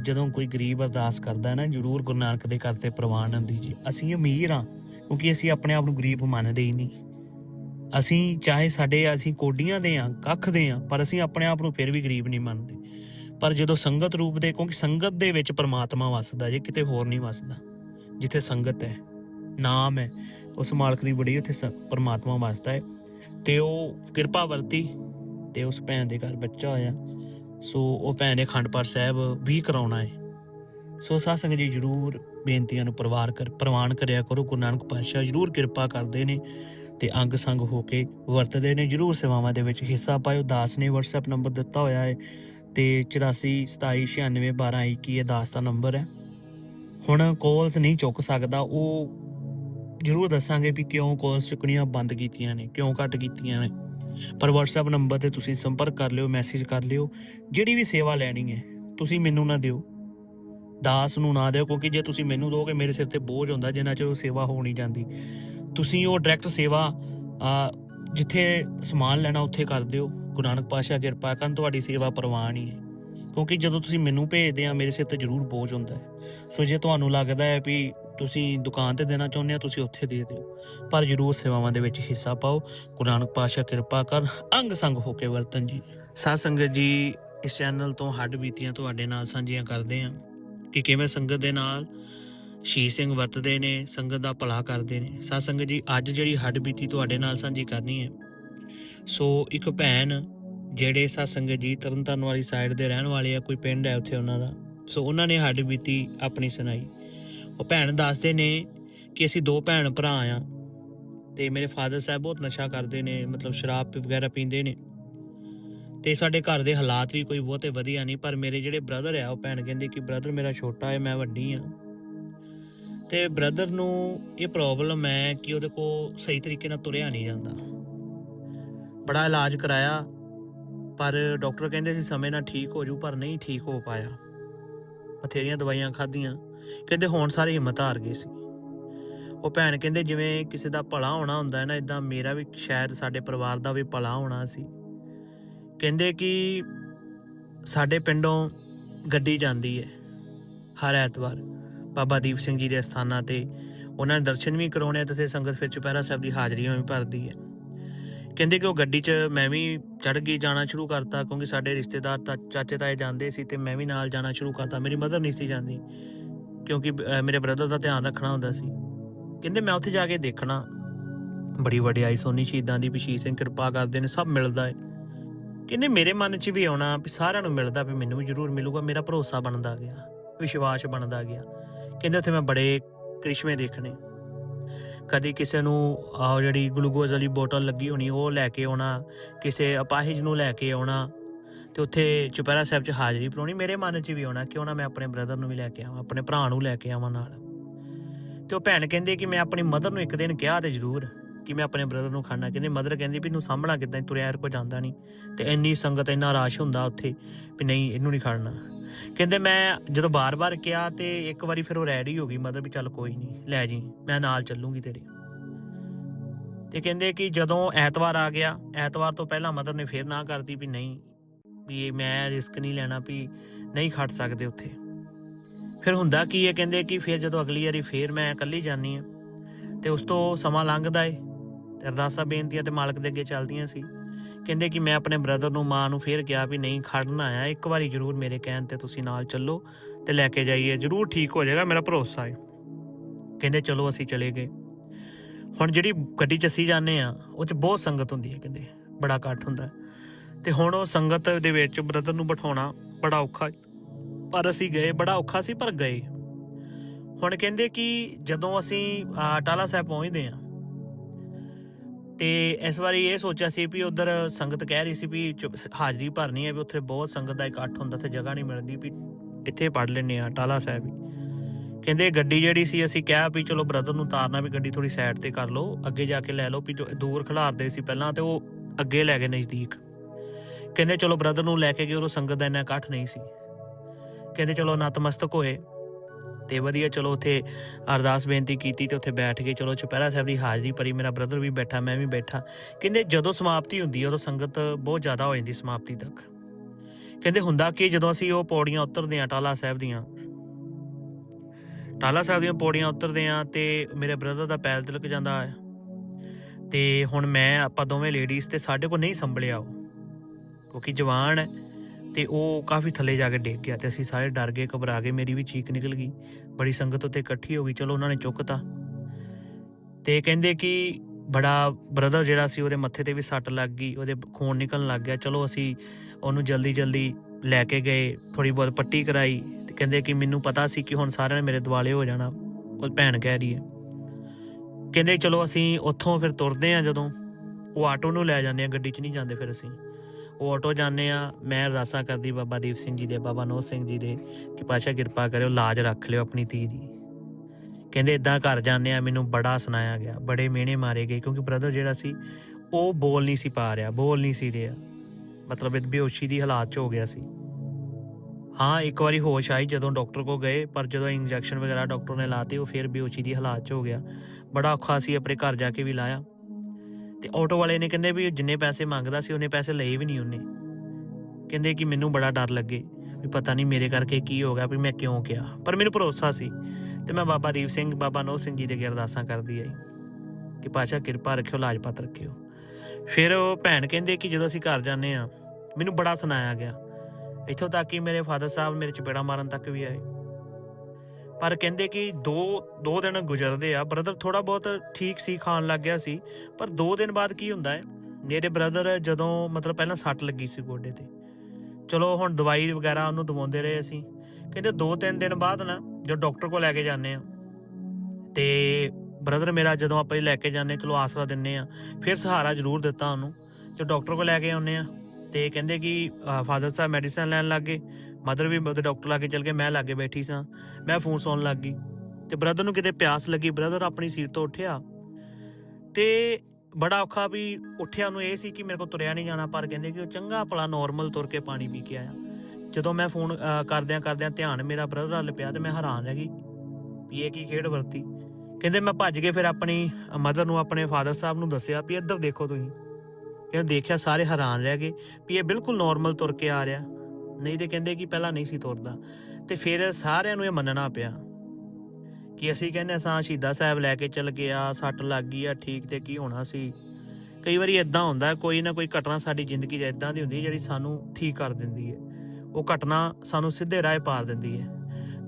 ਜਦੋਂ ਕੋਈ ਗਰੀਬ ਅਰਦਾਸ ਕਰਦਾ ਨਾ, ਜਰੂਰ ਗੁਰੂ ਨਾਨਕ ਦੇ ਘਰ ਤੇ ਪ੍ਰਵਾਨ ਹੁੰਦੀ ਜੀ, ਅਸੀਂ ਅਮੀਰ ਹਾਂ, ਕਿਉਂਕਿ ਅਸੀਂ ਆਪਣੇ ਆਪ ਨੂੰ ਗਰੀਬ ਮੰਨਦੇ ਹੀ ਨਹੀਂ। ਅਸੀਂ ਚਾਹੇ ਸਾਡੇ, ਅਸੀਂ ਕੋਡੀਆਂ ਦੇ ਆ ਕੱਖ ਦੇ ਆ ਪਰ ਅਸੀਂ ਆਪਣੇ ਆਪ ਨੂੰ ਫਿਰ ਵੀ ਗਰੀਬ ਨਹੀਂ ਮੰਨਦੇ। ਪਰ ਜਦੋਂ ਸੰਗਤ ਰੂਪ ਦੇ, ਕਿਉਂਕਿ ਸੰਗਤ ਦੇ ਵਿੱਚ ਪਰਮਾਤਮਾ ਵਸਦਾ, ਜੇ ਕਿਤੇ ਹੋਰ ਨਹੀਂ ਵਸਦਾ, ਜਿੱਥੇ ਸੰਗਤ ਹੈ, ਨਾਮ ਹੈ, ਉਸ ਮਾਲਕ ਦੀ ਬੜੀ ਉੱਥੇ ਸ- ਪ੍ਰਮਾਤਮਾ ਵਸਦਾ ਹੈ। ਤੇ ਉਹ ਕਿਰਪਾ ਵਰਤੀ ਤੇ ਉਸ ਭੈਣ ਦੇ ਘਰ ਬੱਚਾ ਹੋਇਆ। ਸੋ ਉਹ ਭੈਣ ਨੇ ਅਖੰਡ ਪਾਠ ਸਾਹਿਬ ਵੀ ਕਰਾਉਣਾ ਹੈ। ਸੋ ਸਾਧ ਜੀ ਜਰੂਰ ਬੇਨਤੀਆਂ ਨੂੰ ਪਰਵਾਰ ਕਰ, ਪ੍ਰਵਾਨ ਕਰਿਆ ਕਰੋ। ਗੁਰੂ ਨਾਨਕ ਪਾਤਸ਼ਾਹ ਜਰੂਰ ਕਿਰਪਾ ਕਰਦੇ ਨੇ ਤੇ ਅੰਗ ਸੰਗ ਹੋ ਕੇ ਵਰਤਦੇ ਨੇ। ਜਰੂਰ ਸੇਵਾਵਾਂ ਦੇ ਵਿੱਚ ਹਿੱਸਾ ਪਾਇਓ। ਦਾਸ ਨੇ WhatsApp ਨੰਬਰ ਦਿੱਤਾ ਹੋਇਆ ਹੈ। ਤੇ 8427961221 ਇਹ ਦਾਸ ਦਾ ਨੰਬਰ ਹੈ। ਹੁਣ ਕਾਲਸ ਨਹੀਂ ਚੁੱਕ ਸਕਦਾ, ਉਹ ਜਰੂਰ ਦੱਸਾਂਗੇ ਵੀ ਕਿਉਂ ਕਾਲਸ ਚੁੱਕਣੀਆਂ ਬੰਦ ਕੀਤੀਆਂ ਨੇ, ਕਿਉਂ ਘੱਟ ਕੀਤੀਆਂ ਨੇ। ਪਰ WhatsApp ਨੰਬਰ ਤੇ ਤੁਸੀਂ ਸੰਪਰਕ ਕਰ ਲਿਓ ਮੈਸੇਜ ਕਰ ਲਿਓ, ਜਿਹੜੀ ਵੀ ਸੇਵਾ ਲੈਣੀ ਹੈ, ਤੁਸੀਂ ਮੈਨੂੰ ਨਾ ਦਿਓ। ਦਾਸ ਨੂੰ ਨਾ ਦਿਓ, ਕਿਉਂਕਿ ਜੇ ਤੁਸੀਂ ਮੈਨੂੰ ਦੋਗੇ, ਮੇਰੇ ਸਿਰ ਤੇ ਬੋਝ ਹੁੰਦਾ, ਜਿੰਨਾ ਚਿਰ ਉਹ ਸੇਵਾ ਹੋ ਨਹੀਂ ਜਾਂਦੀ। ਤੁਸੀਂ ਉਹ ਡਾਇਰੈਕਟ ਸੇਵਾ ਜਿੱਥੇ ਸਮਾਨ ਲੈਣਾ ਉੱਥੇ ਕਰ ਦਿਓ। ਗੁਰੂ ਨਾਨਕ ਪਾਤਸ਼ਾਹ ਕਿਰਪਾ ਕਰਨ, ਤੁਹਾਡੀ ਸੇਵਾ ਪ੍ਰਵਾਨ ਹੀ ਹੈ। ਕਿਉਂਕਿ ਜਦੋਂ ਤੁਸੀਂ ਮੈਨੂੰ ਭੇਜਦੇ ਆ, ਮੇਰੇ ਸਿਰ ਤੇ ਜ਼ਰੂਰ ਬੋਝ ਹੁੰਦਾ ਹੈ। ਸੋ ਜੇ ਤੁਹਾਨੂੰ ਲੱਗਦਾ ਹੈ ਵੀ ਤੁਸੀਂ ਦੁਕਾਨ ਤੇ ਦੇਣਾ ਚਾਹੁੰਦੇ ਆ, ਤੁਸੀਂ ਉੱਥੇ ਦੇ ਦਿਓ। ਪਰ ਜ਼ਰੂਰ ਸੇਵਾਵਾਂ ਦੇ ਵਿੱਚ ਹਿੱਸਾ ਪਾਓ। ਗੁਰੂ ਨਾਨਕ ਪਾਤਸ਼ਾਹ ਕਿਰਪਾ ਕਰ ਅੰਗ ਸੰਗ ਹੋ ਕੇ ਵਰਤਨ ਜੀ। ਸਾਧ ਸੰਗਤ ਜੀ, ਇਸ ਚੈਨਲ ਤੋਂ ਹੱਡ ਬੀਤੀਆਂ ਤੁਹਾਡੇ ਨਾਲ ਸਾਂਝੀਆਂ ਕਰਦੇ ਹਾਂ ਕਿ ਕਿਵੇਂ ਸੰਗਤ ਦੇ ਨਾਲ ਸ਼ੀ ਸਿੰਘ ਵਰਤਦੇ ਨੇ, ਸੰਗਤ ਦਾ ਭਲਾ ਕਰਦੇ ਨੇ। ਸਾਧ ਸੰਗਤ ਜੀ, ਅੱਜ ਜਿਹੜੀ ਹੱਡ ਬੀਤੀ ਤੁਹਾਡੇ ਨਾਲ ਸਾਂਝੀ ਕਰਨੀ ਹੈ। ਸੋ ਇੱਕ ਭੈਣ, ਜਿਹੜੇ ਸਾਧ ਸੰਗਤ ਜੀ ਤਰਨਤਾਰਨ ਵਾਲੀ ਸਾਈਡ ਦੇ ਰਹਿਣ ਵਾਲੇ ਆ, ਕੋਈ ਪਿੰਡ ਹੈ ਉੱਥੇ ਉਹਨਾਂ ਦਾ। ਸੋ ਉਹਨਾਂ ਨੇ ਹੱਡ ਬੀਤੀ ਆਪਣੀ ਸੁਣਾਈ। ਉਹ ਭੈਣ ਦੱਸਦੇ ਨੇ ਕਿ ਅਸੀਂ ਦੋ ਭੈਣ ਭਰਾ ਆ, ਤੇ ਮੇਰੇ ਫਾਦਰ ਸਾਹਿਬ ਬਹੁਤ ਨਸ਼ਾ ਕਰਦੇ ਨੇ, ਮਤਲਬ ਸ਼ਰਾਬ ਵਗੈਰਾ ਪੀਂਦੇ ਨੇ। ਤੇ ਸਾਡੇ ਘਰ ਦੇ ਹਾਲਾਤ ਵੀ ਕੋਈ ਬਹੁਤੇ ਵਧੀਆ ਨਹੀਂ, ਪਰ ਮੇਰੇ ਜਿਹੜੇ ਬ੍ਰਦਰ ਆ, ਉਹ ਭੈਣ ਕਹਿੰਦੇ ਕਿ ਬ੍ਰਦਰ ਮੇਰਾ ਛੋਟਾ ਹੈ, ਮੈਂ ਵੱਡੀ ਆ। ਤੇ ਬ੍ਰਦਰ ਨੂੰ ਇਹ ਪ੍ਰੋਬਲਮ ਹੈ ਕਿ ਉਹਦੇ ਕੋ ਸਹੀ ਤਰੀਕੇ ਨਾਲ ਤੁਰਿਆ ਨਹੀਂ ਜਾਂਦਾ। ਬੜਾ ਇਲਾਜ ਕਰਾਇਆ, ਪਰ ਡਾਕਟਰ ਕਹਿੰਦੇ ਸੀ ਸਮੇਂ ਨਾਲ ਠੀਕ ਹੋ ਜੂ ਪਰ ਨਹੀਂ ਠੀਕ ਹੋ ਪਾਇਆ। ਬਥੇਰੀਆਂ ਦਵਾਈਆਂ ਖਾਧੀਆਂ, ਕਹਿੰਦੇ ਹੁਣ ਸਾਰੇ ਹਿੰਮਤ ਹਾਰ ਗਏ ਸੀ ਉਹ ਭੈਣ ਕਹਿੰਦੇ ਜਿਵੇਂ ਕਿਸੇ ਦਾ ਭਲਾ ਹੋਣਾ ਹੁੰਦਾ ਹੈ ਨਾ ਇਦਾਂ ਮੇਰਾ ਵੀ ਸ਼ਾਇਦ ਸਾਡੇ ਪਰਿਵਾਰ ਦਾ ਵੀ ਭਲਾ ਹੋਣਾ ਸੀ। ਕਹਿੰਦੇ ਕਿ ਸਾਡੇ ਪਿੰਡੋਂ ਗੱਡੀ ਜਾਂਦੀ ਹੈ, ਹਰ ਐਤਵਾਰ। ਬਾਬਾ ਦੀਪ ਸਿੰਘ ਜੀ ਦੇ ਸਥਾਨਾਂ ਤੇ ਉਹਨਾਂ ਨੇ ਦਰਸ਼ਨ ਵੀ ਕਰਾਉਣੇ ਆ ਤੇ ਸੰਗਤ ਫਿਰ ਚੁਪਹਿਰਾ ਸਾਹਿਬ ਦੀ ਹਾਜ਼ਰੀ ਵੀ ਭਰਦੀ ਹੈ। ਕਹਿੰਦੇ ਕਿ ਉਹ ਗੱਡੀ 'ਚ ਮੈਂ ਵੀ ਚੜ ਗਈ, ਜਾਣਾ ਸ਼ੁਰੂ ਕਰਤਾ ਕਿਉਂਕਿ ਸਾਡੇ ਰਿਸ਼ਤੇਦਾਰ ਤਾਂ ਚਾਚੇ ਤਾਏ ਜਾਂਦੇ ਸੀ ਤੇ ਮੈਂ ਵੀ ਨਾਲ ਜਾਣਾ ਸ਼ੁਰੂ ਕਰਤਾ। ਮੇਰੀ ਮਦਰ ਨਹੀਂ ਸੀ ਜਾਂਦੀ ਕਿਉਂਕਿ ਮੇਰੇ ਬ੍ਰਦਰ ਦਾ ਧਿਆਨ ਰੱਖਣਾ ਹੁੰਦਾ ਸੀ। ਕਹਿੰਦੇ ਮੈਂ ਉੱਥੇ ਜਾ ਕੇ ਦੇਖਣਾ। ਬੜੀ ਵਡਿਆਈ ਸੋਨੀ ਸ਼ਹੀਦਾਂ ਦੀ ਵੀ ਸ਼ਹੀਦ ਸਿੰਘ ਕਿਰਪਾ ਕਰਦੇ ਨੇ, ਸਭ ਮਿਲਦਾ ਹੈ ਕਹਿੰਦੇ ਮੇਰੇ ਮਨ 'ਚ ਵੀ ਆਉਣਾ ਵੀ ਸਾਰਿਆਂ ਨੂੰ ਮਿਲਦਾ ਵੀ ਮੈਨੂੰ ਵੀ ਜ਼ਰੂਰ ਮਿਲੂਗਾ, ਮੇਰਾ ਭਰੋਸਾ ਬਣਦਾ ਗਿਆ, ਵਿਸ਼ਵਾਸ ਬਣਦਾ ਗਿਆ। ਕਹਿੰਦੇ ਉੱਥੇ ਮੈਂ ਬੜੇ ਕ੍ਰਿਸ਼ਮੇ ਦੇਖਣੇ। ਕਦੀ ਕਿਸੇ ਨੂੰ ਆਹ ਜਿਹੜੀ ਗਲੂਕੋਜ਼ ਵਾਲੀ ਬੋਤਲ ਲੱਗੀ ਹੋਣੀ, ਉਹ ਲੈ ਕੇ ਆਉਣਾ, ਕਿਸੇ ਅਪਾਹਿਜ ਨੂੰ ਲੈ ਕੇ ਆਉਣਾ, ਤੇ ਉੱਥੇ ਚੁਪਹਿਰਾ ਸਾਹਿਬ 'ਚ ਹਾਜ਼ਰੀ ਭਰਾਉਣੀ, ਮੇਰੇ ਮਨ 'ਚ ਵੀ ਆਉਣਾ, ਕਿਉਂ ਨਾ ਮੈਂ ਆਪਣੇ ਬ੍ਰਦਰ ਨੂੰ ਵੀ ਲੈ ਕੇ ਆਵਾਂ, ਆਪਣੇ ਭਰਾ ਨੂੰ ਲੈ ਕੇ ਆਵਾਂ ਨਾਲ। ਤੇ ਉਹ ਭੈਣ ਕਹਿੰਦੇ ਕਿ ਮੈਂ ਆਪਣੀ ਮਦਰ ਨੂੰ ਇੱਕ ਦਿਨ ਕਿਹਾ ਤੇ ਜ਼ਰੂਰ। ਕਿ ਮੈਂ ਆਪਣੇ ਬ੍ਰਦਰ ਨੂੰ ਖਾਣਾ, ਕਹਿੰਦੇ ਮਦਰ ਕਹਿੰਦੀ ਵੀ ਇਹਨੂੰ ਸਾਂਭਣਾ ਕਿੱਦਾਂ? ਤੁਰਿਆ ਯਾਰ ਕੋ ਜਾਂਦਾ ਨਹੀਂ ਤੇ ਇੰਨੀ ਸੰਗਤ, ਇੰਨਾ ਰਾਸ਼ ਹੁੰਦਾ ਉੱਥੇ ਵੀ ਨਹੀਂ, ਇਹਨੂੰ ਨਹੀਂ ਖੜਨਾ ਕਹਿੰਦੇ ਮੈਂ ਜਦੋਂ ਬਾਰ-ਬਾਰ ਕਿਹਾ ਤੇ ਇੱਕ ਵਾਰੀ ਫਿਰ ਉਹ ਰੈਡੀ ਹੋ ਗਈ ਮਦਰ ਵੀ ਚੱਲ ਕੋਈ ਨਹੀਂ ਲੈ ਜੀ, ਮੈਂ ਨਾਲ ਚੱਲੂਗੀ ਤੇਰੇ। ਤੇ ਕਹਿੰਦੇ ਕਿ ਜਦੋਂ ਐਤਵਾਰ ਆ ਗਿਆ, ਐਤਵਾਰ ਤੋਂ ਪਹਿਲਾਂ ਮਦਰ ਨੇ ਫਿਰ ਨਾ ਕਰਦੀ ਵੀ ਨਹੀਂ, ਵੀ ਇਹ ਮੈਂ ਰਿਸਕ ਨਹੀਂ ਲੈਣਾ ਵੀ ਨਹੀਂ ਖੜ ਸਕਦੇ ਉੱਥੇ। ਫਿਰ ਹੁੰਦਾ ਕੀ ਹੈ, ਕਹਿੰਦੇ ਕਿ ਫਿਰ ਜਦੋਂ ਅਗਲੀ ਵਾਰੀ ਫਿਰ ਮੈਂ ਇਕੱਲੀ ਜਾਨੀ ਆ ਤੇ ਉਸ ਤੋਂ ਸਮਾਂ ਲੰਘਦਾ ਏ। ਤੇ ਅਰਦਾਸਾਂ ਬੇਨਤੀਆਂ ਤੇ ਮਾਲਕ ਦੇ ਅੱਗੇ ਚੱਲਦੀਆਂ ਸੀ। ਕਹਿੰਦੇ ਕਿ ਮੈਂ ਆਪਣੇ ਬ੍ਰਦਰ ਨੂੰ ਮਾਂ ਨੂੰ ਫੇਰ ਕਿਹਾ ਵੀ ਨਹੀਂ ਖੜਨਾ ਆ ਇੱਕ ਵਾਰੀ ਜ਼ਰੂਰ ਮੇਰੇ ਕਹਿਣ ਤੇ ਤੁਸੀਂ ਨਾਲ ਚੱਲੋ ਤੇ ਲੈ ਕੇ ਜਾਈਏ ਜ਼ਰੂਰ ਠੀਕ ਹੋ ਜਾਏਗਾ ਮੇਰਾ ਭਰੋਸਾ ਹੈ। ਕਹਿੰਦੇ ਚਲੋ ਅਸੀਂ ਚਲੇ ਗਏ। ਹੁਣ ਜਿਹੜੀ ਗੱਡੀ 'ਚ ਅਸੀਂ ਜਾਂਦੇ ਆ ਉਹ 'ਚ ਬਹੁਤ ਸੰਗਤ ਹੁੰਦੀ ਹੈ ਕਹਿੰਦੇ ਬੜਾ ਇਕੱਠ ਹੁੰਦਾ। ਹੈ। ਤੇ ਹੁਣ ਉਹ ਸੰਗਤ ਦੇ ਵਿੱਚ ਬ੍ਰਦਰ ਨੂੰ ਬਿਠਾਉਣਾ ਬੜਾ ਔਖਾ ਪਰ ਅਸੀਂ ਗਏ ਬੜਾ ਔਖਾ ਸੀ ਪਰ ਗਏ। ਹੁਣ ਕਹਿੰਦੇ ਕਿ ਜਦੋਂ ਅਸੀਂ ਅਹ, ਟਾਲਾ ਸਾਹਿਬ ਪਹੁੰਚਦੇ ਆ ਤੇ ਇਸ ਵਾਰੀ ਇਹ ਸੋਚਿਆ ਸੀ ਵੀ ਉਧਰ ਸੰਗਤ ਕਹਿ ਰਹੀ ਸੀ ਵੀ ਚੁੱਪ- ਹਾਜ਼ਰੀ ਭਰਨੀ ਹੈ ਵੀ ਉੱਥੇ ਬਹੁਤ ਸੰਗਤ ਦਾ ਇਕੱਠ ਹੁੰਦਾ ਤੇ ਜਗ੍ਹਾ ਨਹੀਂ ਮਿਲਦੀ ਵੀ ਇੱਥੇ ਪੜ ਲੈਨੇ ਆ ਟਾਲਾ ਸਾਹਿਬ ਵੀ ਕਹਿੰਦੇ ਗੱਡੀ ਜਿਹੜੀ ਸੀ ਅਸੀਂ ਕਿਹਾ ਵੀ ਚਲੋ ਬ੍ਰਦਰ ਨੂੰ ਤਾਰਨਾ ਵੀ ਗੱਡੀ ਥੋੜੀ ਸਾਈਡ ਤੇ ਕਰ ਲਓ, ਅੱਗੇ ਜਾ ਕੇ ਲੈ ਲਓ ਵੀ ਜੋ ਦੂਰ ਖਿਲਾਰਦੇ ਸੀ ਪਹਿਲਾਂ ਤੇ ਉਹ ਅੱਗੇ ਲੈ ਗਏ ਨਜ਼ਦੀਕ। ਕਹਿੰਦੇ ਚਲੋ ਬ੍ਰਦਰ ਨੂੰ ਲੈ ਕੇ ਗਏ, ਉਦੋਂ ਸੰਗਤ ਦਾ ਇੰਨਾ ਇਕੱਠ ਨਹੀਂ ਸੀ। ਕਹਿੰਦੇ ਚਲੋ ਨਤਮਸਤਕ ਹੋਏ। ਤੇ ਵਧੀਆ, ਚਲੋ ਉੱਥੇ ਅਰਦਾਸ ਬੇਨਤੀ ਕੀਤੀ ਤੇ ਉੱਥੇ ਬੈਠ ਕੇ, ਚਲੋ ਚੁਪਹਿਰਾ ਸਾਹਿਬ ਦੀ ਹਾਜ਼ਰੀ ਭਰੀ, ਮੇਰਾ ਬ੍ਰਦਰ ਵੀ ਬੈਠਾ, ਮੈਂ ਵੀ ਬੈਠਾ। ਕਹਿੰਦੇ ਜਦੋਂ ਸਮਾਪਤੀ ਹੁੰਦੀ ਹੈ, ਉਦੋਂ ਸੰਗਤ ਬਹੁਤ ਜ਼ਿਆਦਾ ਹੋ ਜਾਂਦੀ ਸਮਾਪਤੀ ਤੱਕ। ਕਹਿੰਦੇ ਹੁੰਦਾ ਕਿ, ਜਦੋਂ ਅਸੀਂ ਉਹ ਪੌੜੀਆਂ ਉਤਰਦੇ ਆਂ ਟਾਲਾ ਸਾਹਿਬ ਦੀਆਂ। ਟਾਲਾ ਸਾਹਿਬ ਦੀਆਂ ਪੌੜੀਆਂ ਉਤਰਦੇ ਆਂ ਤੇ ਮੇਰੇ ਬ੍ਰਦਰ ਦਾ ਪੈਰ ਤਿਲਕ ਜਾਂਦਾ ਹੈ। ਤੇ ਹੁਣ ਮੈਂ, ਆਪਾਂ ਦੋਵੇਂ ਲੇਡੀਜ਼ ਤੇ ਸਾਡੇ ਕੋਲ ਨਹੀਂ ਸੰਭਲਿਆ ਉਹ। ਕਿਉਂਕਿ ਜਵਾਨ ਹੈ ਤੇ ਉਹ ਕਾਫੀ ਥੱਲੇ ਜਾ ਕੇ ਡਿੱਗ ਗਿਆ ਤੇ ਅਸੀਂ ਸਾਰੇ ਡਰ ਗਏ, ਘਬਰਾ ਗਏ, ਮੇਰੀ ਵੀ ਚੀਕ ਨਿਕਲ ਗਈ। ਬੜੀ ਸੰਗਤ ਉੱਤੇ ਇਕੱਠੀ ਹੋ ਗਈ, ਚਲੋ ਉਹਨਾਂ ਨੇ ਚੁੱਕਤਾ। ਤੇ ਕਹਿੰਦੇ ਕਿ ਬੜਾ ਬ੍ਰਦਰ ਜਿਹੜਾ ਸੀ ਉਹਦੇ ਮੱਥੇ ਤੇ ਵੀ ਸੱਟ ਲੱਗ ਗਈ, ਉਹਦੇ ਖੂਨ ਨਿਕਲਣ ਲੱਗ ਗਿਆ, ਚਲੋ ਅਸੀਂ ਉਹਨੂੰ ਜਲਦੀ ਜਲਦੀ ਲੈ ਕੇ ਗਏ ਥੋੜੀ ਬਹੁਤ ਪੱਟੀ ਕਰਾਈ। ਤੇ ਕਹਿੰਦੇ ਕਿ ਮੈਨੂੰ ਪਤਾ ਸੀ ਕਿ ਹੁਣ ਸਾਰਿਆਂ ਨੇ ਮੇਰੇ ਦਿਵਾਲੇ ਹੋ ਜਾਣਾ, ਉਹ ਭੈਣ ਕਹਿ ਰਹੀ ਹੈ। ਕਹਿੰਦੇ ਚਲੋ ਅਸੀਂ ਉੱਥੋਂ ਫਿਰ ਤੁਰਦੇ ਆ ਜਦੋਂ, ਉਹ ਆਟੋ ਨੂੰ ਲੈ ਜਾਂਦੇ ਆ ਗੱਡੀ 'ਚ ਨਹੀਂ ਜਾਂਦੇ ਫਿਰ ਅਸੀਂ। ਉਹ ਆਟੋ ਜਾਂਦੇ ਆ ਮੈਂ ਅਰਦਾਸਾਂ ਕਰਦੀ ਬਾਬਾ ਦੀਪ ਸਿੰਘ ਜੀ ਦੇ, ਬਾਬਾ ਨੋਹ ਸਿੰਘ ਜੀ ਦੇ ਕਿ ਪਾਸ਼ਾ ਕਿਰਪਾ ਕਰਿਓ, ਲਾਜ ਰੱਖ ਲਿਓ ਆਪਣੀ ਧੀ ਦੀ। ਕਹਿੰਦੇ ਇਦਾਂ ਘਰ ਜਾਂਦੇ ਆ ਮੈਨੂੰ ਬੜਾ ਸੁਣਾਇਆ ਗਿਆ, ਬੜੇ ਮਿਹਣੇ ਮਾਰੇ ਗਏ ਕਿਉਂਕਿ ਬ੍ਰਦਰ ਜਿਹੜਾ ਸੀ, ਉਹ ਬੋਲ ਨਹੀਂ ਸੀ ਪਾ ਰਿਹਾ, ਬੋਲ ਨਹੀਂ ਸੀ ਰਿਹਾ। ਮਤਲਬ ਇਹ ਬੇਹੋਸ਼ੀ ਦੀ ਹਾਲਾਤ 'ਚ ਹੋ ਗਿਆ ਸੀ। ਹਾਂ, ਇੱਕ ਵਾਰੀ ਹੋਸ਼ ਆਈ ਜਦੋਂ ਡਾਕਟਰ ਕੋ ਗਏ, ਪਰ ਜਦੋਂ ਇੰਜੈਕਸ਼ਨ ਵਗੈਰਾ ਡਾਕਟਰ ਨੇ ਲਾਤੇ, ਉਹ ਫਿਰ ਬੇਹੋਸ਼ੀ ਦੀ ਹਾਲਾਤ 'ਚ ਹੋ ਗਿਆ। ਬੜਾ ਔਖਾ ਸੀ ਆਪਣੇ ਘਰ ਜਾ ਕੇ ਵੀ ਲਾਇਆ। ਤੇ ਆਟੋ ਵਾਲੇ ਨੇ ਕਹਿੰਦੇ ਵੀ ਜਿੰਨੇ ਪੈਸੇ ਮੰਗਦਾ ਸੀ, ਉਹਨੇ ਪੈਸੇ ਲਏ ਵੀ ਨਹੀਂ ਉਹਨੇ। ਕਹਿੰਦੇ ਕਿ ਮੈਨੂੰ ਬੜਾ ਡਰ ਲੱਗੇ ਵੀ ਪਤਾ ਨਹੀਂ ਮੇਰੇ ਕਰਕੇ ਕੀ ਹੋ ਗਿਆ, ਵੀ ਮੈਂ ਕਿਉਂ ਕਿਹਾ। ਪਰ ਮੈਨੂੰ ਭਰੋਸਾ ਸੀ ਤੇ ਮੈਂ ਬਾਬਾ ਦੀਪ ਸਿੰਘ, ਬਾਬਾ ਨੋਹ ਸਿੰਘ ਜੀ ਦੇ ਅੱਗੇ ਅਰਦਾਸਾਂ ਕਰਦੀ ਆਈ ਕਿ ਪਾਸ਼ਾ ਕਿਰਪਾ ਰੱਖਿਓ, ਲਾਜਪਤ ਰੱਖਿਓ। ਫਿਰ ਉਹ ਭੈਣ ਕਹਿੰਦੇ ਕਿ ਜਦੋਂ ਅਸੀਂ ਘਰ ਜਾਂਦੇ ਆ ਮੈਨੂੰ ਬੜਾ ਸੁਣਾਇਆ ਗਿਆ। ਇੱਥੋਂ ਤੱਕ ਕਿ ਮੇਰੇ ਫਾਦਰ ਸਾਹਿਬ ਮੇਰੇ ਚਪੇੜਾ ਮਾਰਨ ਤੱਕ ਵੀ ਆਏ। ਪਰ ਕਹਿੰਦੇ ਕਿ ਦੋ ਦੋ ਦਿਨ ਗੁਜ਼ਰਦੇ ਆ। ਬ੍ਰਦਰ ਥੋੜਾ ਬਹੁਤ ਠੀਕ ਸੀ, ਖਾਣ ਲੱਗ ਗਿਆ ਸੀ। ਪਰ ਦੋ ਦਿਨ ਬਾਅਦ ਕੀ ਹੁੰਦਾ ਹੈ? ਮੇਰੇ ਬ੍ਰਦਰ ਜਦੋਂ ਮਤਲਬ ਪਹਿਲਾਂ ਸੱਟ ਲੱਗੀ ਸੀ ਗੋਡੇ ਤੇ। ਚਲੋ ਹੁਣ ਦਵਾਈ ਵਗੈਰਾ ਉਹਨੂੰ ਦਵਾਉਂਦੇ ਰਹੇ ਅਸੀਂ। ਕਹਿੰਦੇ ਦੋ, ਤਿੰਨ ਦਿਨ ਬਾਅਦ ਨਾ ਜਦੋਂ ਡਾਕਟਰ ਕੋਲ ਲੈ ਕੇ ਜਾਂਦੇ ਆ ਤੇ ਬ੍ਰਦਰ ਮੇਰਾ ਜਦੋਂ ਆਪਾਂ ਇਹ ਲੈ ਕੇ ਜਾਂਦੇ ਚਲੋ ਆਸਰਾ ਦਿੰਨੇ ਆ ਫਿਰ ਸਹਾਰਾ ਜ਼ਰੂਰ ਦਿੱਤਾ ਉਹਨੂੰ। ਤੇ ਡਾਕਟਰ ਕੋਲ ਲੈ ਕੇ ਆਉਂਦੇ ਆ ਤੇ ਕਹਿੰਦੇ ਕਿ ਫਾਦਰ ਸਾਹਿਬ ਮੈਡੀਸਨ ਲੈਣ ਲੱਗ ਗਏ। ਮਦਰ ਵੀ ਉਹਦੇ ਡਾਕਟਰ ਲਾਗੇ ਚਲ ਗਏ, ਮੈਂ ਲਾਗੇ ਬੈਠੀ ਸਾਂ, ਮੈਂ ਫੋਨ ਸੁਣਨ ਲੱਗ ਗਈ ਤੇ ਬ੍ਰਦਰ ਨੂੰ ਕਿਤੇ ਪਿਆਸ ਲੱਗੀ ਬ੍ਰਦਰ ਆਪਣੀ ਸੀਟ ਤੋਂ ਉੱਠਿਆ ਤੇ ਬੜਾ ਔਖਾ ਵੀ ਉੱਠਿਆ ਉਹਨੂੰ ਇਹ ਸੀ ਕਿ ਮੇਰੇ ਕੋਲ ਤੁਰਿਆ ਨਹੀਂ ਜਾਣਾ, ਪਰ ਕਹਿੰਦੇ ਕਿ ਉਹ ਚੰਗਾ ਭਲਾ ਨਾਰਮਲ ਤੁਰ ਕੇ ਪਾਣੀ ਪੀ ਕੇ ਆਇਆ। ਜਦੋਂ ਮੈਂ ਫੋਨ ਕਰਦਿਆਂ ਕਰਦਿਆਂ ਧਿਆਨ ਮੇਰਾ ਬ੍ਰਦਰ ਵੱਲ ਪਿਆ ਤੇ ਮੈਂ ਹੈਰਾਨ ਰਹਿ ਗਈ ਵੀ ਇਹ ਕੀ ਖੇਡ ਵਰਤੀ। ਕਹਿੰਦੇ ਮੈਂ ਭੱਜ ਕੇ ਫਿਰ ਆਪਣੀ ਮਦਰ ਨੂੰ, ਆਪਣੇ ਫਾਦਰ ਸਾਹਿਬ ਨੂੰ ਦੱਸਿਆ ਵੀ ਇੱਧਰ ਦੇਖੋ ਤੁਸੀਂ। ਕਹਿੰਦੇ ਦੇਖਿਆ ਸਾਰੇ ਹੈਰਾਨ ਰਹਿ ਗਏ ਵੀ ਇਹ ਬਿਲਕੁਲ ਨਾਰਮਲ ਤੁਰ ਕੇ ਆ ਰਿਹਾ। ਨਹੀਂ ਤੇ ਕਹਿੰਦੇ ਕਿ ਪਹਿਲਾਂ ਨਹੀਂ ਸੀ ਤੁਰਦਾ। ਤੇ ਫਿਰ ਸਾਰਿਆਂ ਨੂੰ ਇਹ ਮੰਨਣਾ ਪਿਆ ਕਿ ਅਸੀਂ ਕਹਿੰਦੇ ਸਾਂ ਸ਼ਹੀਦਾ ਸਾਹਿਬ ਲੈ ਕੇ ਚੱਲ ਗਿਆ ਸੱਟ ਲੱਗ ਗਈ ਆ, ਠੀਕ ਤੇ ਕੀ ਹੋਣਾ ਸੀ। ਕਈ ਵਾਰੀ ਇਦਾਂ ਹੁੰਦਾ, ਕੋਈ ਨਾ ਕੋਈ ਘਟਨਾ ਸਾਡੀ ਜ਼ਿੰਦਗੀ 'ਚ ਇਦਾਂ ਦੀ ਹੁੰਦੀ ਹੈ ਜਿਹੜੀ ਸਾਨੂੰ ਠੀਕ ਕਰ ਦਿੰਦੀ ਹੈ। ਉਹ ਘਟਨਾ ਸਾਨੂੰ ਸਿੱਧੇ ਰਾਹ ਪਾਰ ਦਿੰਦੀ ਹੈ।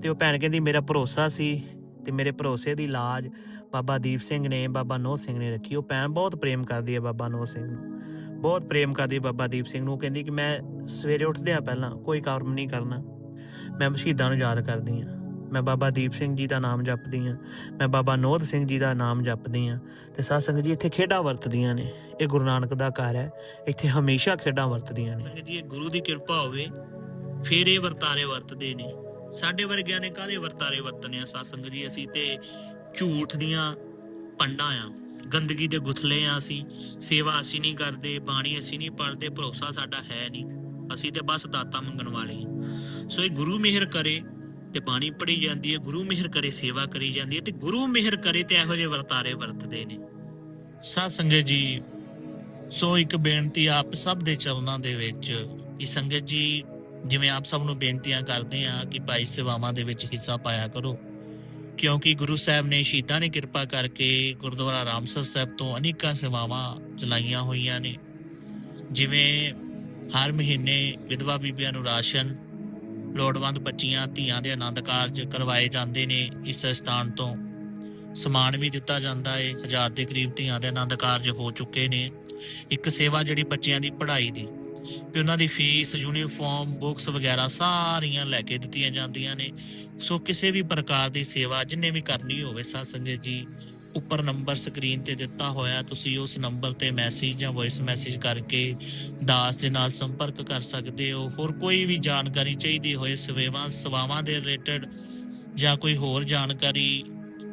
ਤੇ ਉਹ ਭੈਣ ਕਹਿੰਦੀ, ਮੇਰਾ ਭਰੋਸਾ ਸੀ ਤੇ ਮੇਰੇ ਭਰੋਸੇ ਦੀ ਲਾਜ ਬਾਬਾ ਦੀਪ ਸਿੰਘ ਨੇ, ਬਾਬਾ ਨੋਹ ਸਿੰਘ ਨੇ ਰੱਖੀ। ਉਹ ਭੈਣ ਬਹੁਤ ਪ੍ਰੇਮ ਕਰਦੀ ਹੈ ਬਾਬਾ ਨੋਹ ਸਿੰਘ ਨੂੰ। ਬਹੁਤ ਪ੍ਰੇਮ ਕਰਦੀ ਬਾਬਾ ਦੀਪ ਸਿੰਘ ਨੂੰ ਕਹਿੰਦੀ ਕਿ ਮੈਂ ਸਵੇਰੇ ਉੱਠਦਿਆਂ ਪਹਿਲਾਂ ਕੋਈ ਕੰਮ ਨਹੀਂ ਕਰਨਾ। ਮੈਂ ਸ਼ਹੀਦਾਂ ਨੂੰ ਯਾਦ ਕਰਦੀ ਹਾਂ। ਮੈਂ ਬਾਬਾ ਦੀਪ ਸਿੰਘ ਜੀ ਦਾ ਨਾਮ ਜਪਦੀ ਹਾਂ। ਮੈਂ ਬਾਬਾ ਨੋਦ ਸਿੰਘ ਜੀ ਦਾ ਨਾਮ ਜਪਦੀ ਹਾਂ ਤੇ ਸਾਧ ਸੰਗਤ ਜੀ ਇੱਥੇ ਖੇਡਾਂ ਵਰਤਦੀਆਂ ਨੇ। ਇਹ ਗੁਰੂ ਨਾਨਕ ਦਾ ਘਰ ਹੈ। ਇੱਥੇ ਹਮੇਸ਼ਾ ਖੇਡਾਂ ਵਰਤਦੀਆਂ ਨੇ। ਸੰਗਤ ਜੀ, ਇਹ ਗੁਰੂ ਦੀ ਕਿਰਪਾ ਹੋਵੇ, ਫਿਰ ਇਹ ਵਰਤਾਰੇ ਵਰਤਦੇ ਨੇ। ਸਾਡੇ ਵਰਗਿਆਂ ਨੇ ਕਾਹਦੇ ਵਰਤਾਰੇ ਵਰਤਨੇ ਆ ਸਾਧ ਸੰਗਤ ਜੀ? ਅਸੀਂ ਤੇ ਝੂਠ ਦੀਆਂ ਪੰਡਾਂ ਆ। ਗੰਦਗੀ ਦੇ ਗੁਥਲੇ ਆ ਅਸੀਂ, ਸੇਵਾ ਅਸੀਂ ਨਹੀਂ ਕਰਦੇ, ਬਾਣੀ ਅਸੀਂ ਨਹੀਂ ਪੜ੍ਹਦੇ, ਭਰੋਸਾ ਸਾਡਾ ਹੈ ਨਹੀਂ। ਅਸੀਂ ਤੇ ਬਸ ਦਾਤਾ ਮੰਗਣ ਵਾਲੇ ਹਾਂ ਸੋ ਇਹ ਗੁਰੂ ਮਿਹਰ ਕਰੇ ਤੇ ਬਾਣੀ ਪੜੀ ਜਾਂਦੀ ਹੈ, ਗੁਰੂ ਮਿਹਰ ਕਰੇ, ਸੇਵਾ ਕਰੀ ਜਾਂਦੀ ਹੈ ਤੇ ਗੁਰੂ ਮਿਹਰ ਕਰੇ ਤੇ ਇਹੋ ਜਿਹੇ ਵਰਤਾਰੇ ਵਰਤਦੇ ਨੇ। ਸਾਧ ਸੰਗਤ ਜੀ, ਸੋ ਇੱਕ ਬੇਨਤੀ ਆਪ ਸਭ ਦੇ ਚਰਨਾਂ ਦੇ ਵਿੱਚ ਕਿ ਸੰਗਤ ਜੀ, ਜਿਵੇਂ ਆਪ ਸਭ ਨੂੰ ਬੇਨਤੀਆਂ ਕਰਦੇ ਆ ਕਿ ਭਾਈ ਸੇਵਾਵਾਂ ਦੇ ਵਿੱਚ ਹਿੱਸਾ ਪਾਇਆ ਕਰੋ। ਕਿਉਂਕਿ ਗੁਰੂ ਸਾਹਿਬ ਨੇ ਸ਼ਹੀਦਾਂ ਨੇ ਕਿਰਪਾ ਕਰਕੇ ਗੁਰਦੁਆਰਾ ਰਾਮਸਰ ਸਾਹਿਬ ਤੋਂ ਅਨੇਕਾਂ ਸੇਵਾਵਾਂ ਚਲਾਈਆਂ ਹੋਈਆਂ ਨੇ। ਜਿਵੇਂ ਹਰ ਮਹੀਨੇ ਵਿਧਵਾ ਬੀਬੀਆਂ ਨੂੰ ਰਾਸ਼ਨ, ਲੋੜਵੰਦ ਬੱਚੀਆਂ, ਧੀਆਂ ਦੇ ਆਨੰਦ ਕਾਰਜ ਕਰਵਾਏ ਜਾਂਦੇ ਨੇ ਇਸ ਸਥਾਨ ਤੋਂ। ਸਮਾਨ ਵੀ ਦਿੱਤਾ ਜਾਂਦਾ ਹੈ ਹਜ਼ਾਰ ਦੇ ਕਰੀਬ ਧੀਆਂ ਦੇ ਆਨੰਦ ਕਾਰਜ ਹੋ ਚੁੱਕੇ ਨੇ। ਇੱਕ ਸੇਵਾ ਜਿਹੜੀ ਬੱਚਿਆਂ ਦੀ ਪੜ੍ਹਾਈ ਦੀ ਵੀ ਉਹਨਾਂ ਦੀ ਫੀਸ ਯੂਨੀਫਾਰਮ ਬੁੱਕਸ ਵਗੈਰਾ ਸਾਰੀਆਂ ਲੈ ਕੇ ਦਿੱਤੀਆਂ ਜਾਂਦੀਆਂ ਨੇ। ਸੋ ਕਿਸੇ ਵੀ ਪ੍ਰਕਾਰ ਦੀ ਸੇਵਾ ਜਿੰਨੇ ਵੀ ਕਰਨੀ ਹੋਵੇ ਸਾਧ ਸੰਗਤ ਜੀ, ਉੱਪਰ ਨੰਬਰ ਸਕਰੀਨ ਤੇ ਦਿੱਤਾ ਹੋਇਆ, ਤੁਸੀਂ ਉਸ ਨੰਬਰ ਤੇ ਮੈਸੇਜ ਜਾਂ ਵੌਇਸ ਮੈਸੇਜ ਕਰਕੇ ਦਾਸ ਦੇ ਨਾਲ ਸੰਪਰਕ ਕਰ ਸਕਦੇ ਹੋ। ਹੋਰ ਕੋਈ ਵੀ ਜਾਣਕਾਰੀ ਚਾਹੀਦੀ ਹੋਏ, ਸੇਵਾਵਾਂ ਸੇਵਾਵਾਂ ਦੇ ਰਿਲੇਟਡ ਜਾਂ ਕੋਈ ਹੋਰ ਜਾਣਕਾਰੀ,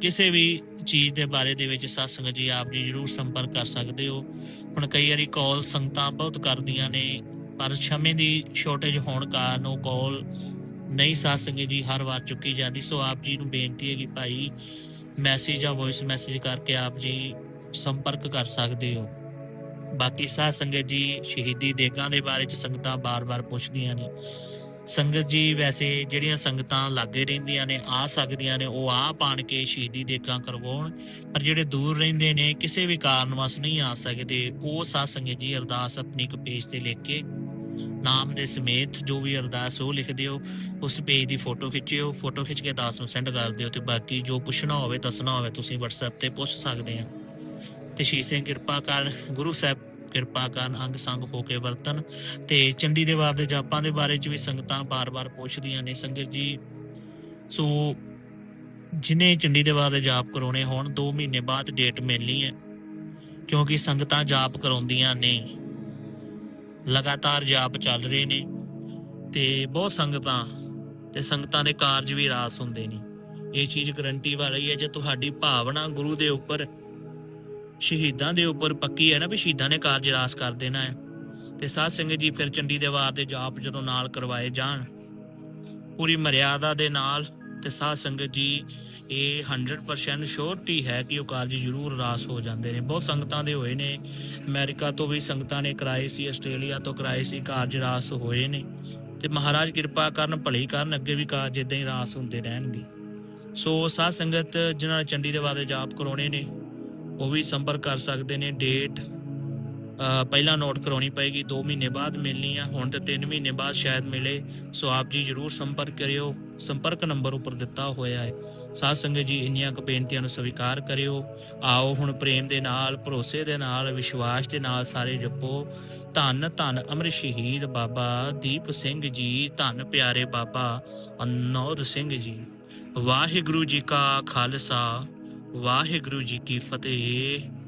ਕਿਸੇ ਵੀ ਚੀਜ਼ ਦੇ ਬਾਰੇ ਦੇ ਵਿੱਚ ਸਾਧ ਸੰਗਤ ਜੀ, ਆਪ ਜੀ ਜਰੂਰ ਸੰਪਰਕ ਕਰ ਸਕਦੇ ਹੋ। ਹੁਣ ਕਈ ਵਾਰੀ ਕਾਲ ਸੰਗਤਾਂ ਬਹੁਤ ਕਰਦੀਆਂ ਨੇ, ਪਰ ਸਮੇਂ ਦੀ ਸ਼ਾਰਟੇਜ ਹੋਣ ਕਾਰਨ ਉਹ ਕਾਲ ਨਹੀਂ ਸਾਧ ਸੰਗਤ ਜੀ, ਹਰ ਵਾਰ ਚੁੱਕੀ ਜਾਂਦੀ। ਸੋ ਆਪ ਜੀ ਨੂੰ ਬੇਨਤੀ ਹੈ ਕਿ ਭਾਈ ਮੈਸੇਜ ਜਾਂ ਵੌਇਸ ਮੈਸੇਜ ਕਰਕੇ ਆਪ ਜੀ ਸੰਪਰਕ ਕਰ ਸਕਦੇ ਹੋ। ਬਾਕੀ ਸਾਧ ਸੰਗਤ ਜੀ ਸ਼ਹੀਦੀ ਦੇਗਾਂ ਦੇ ਬਾਰੇ ਚ ਸੰਗਤਾਂ ਬਾਰ-ਬਾਰ ਪੁੱਛਦੀਆਂ ਨੇ। ਸੰਗਤ ਜੀ ਵੈਸੇ ਜਿਹੜੀਆਂ ਸੰਗਤਾਂ ਲਾਗੇ ਰਹਿੰਦੀਆਂ ਨੇ, ਆ ਸਕਦੀਆਂ ਨੇ, ਉਹ ਆ ਪਾਣ ਕੇ ਸ਼ਹੀਦੀ ਦੇਗਾਂ ਕਰਵਾਉਣ। ਪਰ ਜਿਹੜੇ ਦੂਰ ਰਹਿੰਦੇ ਨੇ, ਕਿਸੇ ਵੀ ਕਾਰਨ ਵਸ ਨਹੀਂ ਆ ਸਕਦੇ, ਉਹ ਸਾਧ ਸੰਗਤ ਜੀ ਅਰਦਾਸ ਆਪਣੀ ਇੱਕ ਪੇਜ ਤੇ ਲਿਖ ਕੇ, ਨਾਮ ਦੇ ਸਮੇਤ ਜੋ ਵੀ ਅਰਦਾਸ ਉਹ ਲਿਖ ਦਿਓ, ਉਸ ਪੇਜ ਦੀ ਫੋਟੋ ਖਿੱਚਿਓ, ਫੋਟੋ ਖਿੱਚ ਕੇ ਦਾਸ ਨੂੰ ਸੈਂਡ ਕਰ ਦਿਓ ਤੇ ਬਾਕੀ ਜੋ ਪੁੱਛਣਾ ਹੋਵੇ, ਦੱਸਣਾ ਹੋਵੇ, ਤੁਸੀਂ WhatsApp ਤੇ ਪੁੱਛ ਸਕਦੇ ਆ। ਤੇ ਸ਼ੀਸ਼ ਸਿੰਘ ਕਿਰਪਾ ਕਰ, ਗੁਰੂ ਸਾਹਿਬ ਕਿਰਪਾ ਕਰਨ, ਅੰਗ ਸੰਗ ਹੋ ਕੇ ਵਰਤਨ ਤੇ ਚੰਡੀ ਦੇ ਵਾਰ ਦੇ ਜਾਪਾਂ ਦੇ ਬਾਰੇ ਚ ਵੀ ਸੰਗਤਾਂ ਬਾਰ-ਬਾਰ ਪੁੱਛਦੀਆਂ ਨੇ। ਸੰਗਤ ਜੀ, ਸੋ ਜਿਨੇ ਚੰਡੀ ਦੇ ਵਾਰ ਦੇ ਜਾਪ ਕਰਾਉਣੇ ਹੋਣ 2 ਮਹੀਨੇ ਬਾਅਦ ਡੇਟ ਮਿਲਣੀ ਹੈ, ਕਿਉਂਕਿ ਸੰਗਤਾਂ ਜਾਪ ਕਰਾਉਂਦੀਆਂ ਨੇ। ਲਗਾਤਾਰ ਜਾਪ ਚੱਲ ਰਹੇ ਨੇ ਤੇ ਬਹੁਤ ਸੰਗਤਾਂ, ਤੇ ਸੰਗਤਾਂ ਦੇ ਕਾਰਜ ਵੀ ਰਾਸ ਹੁੰਦੇ ਨੇ। ਇਹ ਚੀਜ਼ ਗਰੰਟੀ ਵਾਲੀ ਹੈ, ਜੇ ਤੁਹਾਡੀ ਭਾਵਨਾ ਗੁਰੂ ਦੇ ਉੱਪਰ ਸ਼ਹੀਦਾਂ ਦੇ ਉੱਪਰ ਪੱਕੀ ਹੈ ਨਾ ਵੀ ਸ਼ਹੀਦਾਂ ਨੇ ਕਾਰਜ ਰਾਸ ਕਰ ਦੇਣਾ ਹੈ। ਤੇ ਸਾਧ ਸੰਗਤ ਜੀ ਫਿਰ ਚੰਡੀ ਦੇ ਵਾਰ ਦੇ ਜਾਪ ਜਦੋਂ ਨਾਲ ਕਰਵਾਏ ਜਾਣ, ਪੂਰੀ ਮਰਿਆਦਾ ਦੇ ਨਾਲ ਤੇ ਸਾਧ ਸੰਗਤ ਜੀ ਇਹ 100% ਸ਼ੋਰਟੀ ਹੈ ਕਿ ਉਹ ਕਾਰਜ ਜ਼ਰੂਰ ਰਾਸ ਹੋ ਜਾਂਦੇ ਨੇ। ਬਹੁਤ ਸੰਗਤਾਂ ਦੇ ਹੋਏ ਨੇ। ਅਮਰੀਕਾ ਤੋਂ ਵੀ ਸੰਗਤਾਂ ਨੇ ਕਰਾਏ ਸੀ, ਆਸਟ੍ਰੇਲੀਆ ਤੋਂ ਕਰਾਏ ਸੀ, ਕਾਰਜ ਰਾਸ ਹੋਏ ਨੇ। ਤੇ ਮਹਾਰਾਜ ਕਿਰਪਾ ਕਰਨ, ਭਲੀ ਕਰਨ, ਅੱਗੇ ਵੀ ਕਾਰਜ ਇਦਾਂ ਹੀ ਰਾਸ ਹੁੰਦੇ ਰਹਿਣਗੇ। ਸੋ ਸਾਧ ਸੰਗਤ ਜਿਨ੍ਹਾਂ ਨੇ ਚੰਡੀ ਦੇ ਵਾਰ ਦੇ ਜਾਪ ਕਰਾਉਣੇ ਨੇ ਉਹ ਵੀ ਸੰਪਰਕ ਕਰ ਸਕਦੇ ਨੇ ਡੇਟ ਪਹਿਲਾਂ ਨੋਟ ਕਰਾਉਣੀ ਪਏਗੀ 2 ਮਹੀਨੇ ਬਾਅਦ ਮਿਲਣੀ ਆ, ਹੁਣ ਤੇ 3 ਮਹੀਨੇ ਬਾਅਦ ਸ਼ਾਇਦ ਮਿਲੇ। ਸੋ ਆਪ ਜੀ ਜਰੂਰ ਸੰਪਰਕ ਕਰਿਓ, ਸੰਪਰਕ ਨੰਬਰ ਉੱਪਰ ਦਿੱਤਾ ਹੋਇਆ ਹੈ। ਸਾਧ ਸੰਗਤ ਜੀ, ਇੰਨੀਆਂ ਕੁ ਬੇਨਤੀਆਂ ਨੂੰ ਸਵੀਕਾਰ ਕਰਿਓ। ਆਓ ਹੁਣ ਪ੍ਰੇਮ ਦੇ ਨਾਲ, ਭਰੋਸੇ ਦੇ ਨਾਲ, ਵਿਸ਼ਵਾਸ ਦੇ ਨਾਲ ਸਾਰੇ ਜਪੋ। ਧੰਨ ਧੰਨ ਅਮਰ ਸ਼ਹੀਦ ਬਾਬਾ ਦੀਪ ਸਿੰਘ ਜੀ, ਧੰਨ ਪਿਆਰੇ ਬਾਬਾ ਅਨੋਦ ਸਿੰਘ ਜੀ। ਵਾਹਿਗੁਰੂ ਜੀ ਕਾ ਖਾਲਸਾ। ਵਾਹਿਗੁਰੂ ਜੀ ਕੀ ਫਤਿਹ।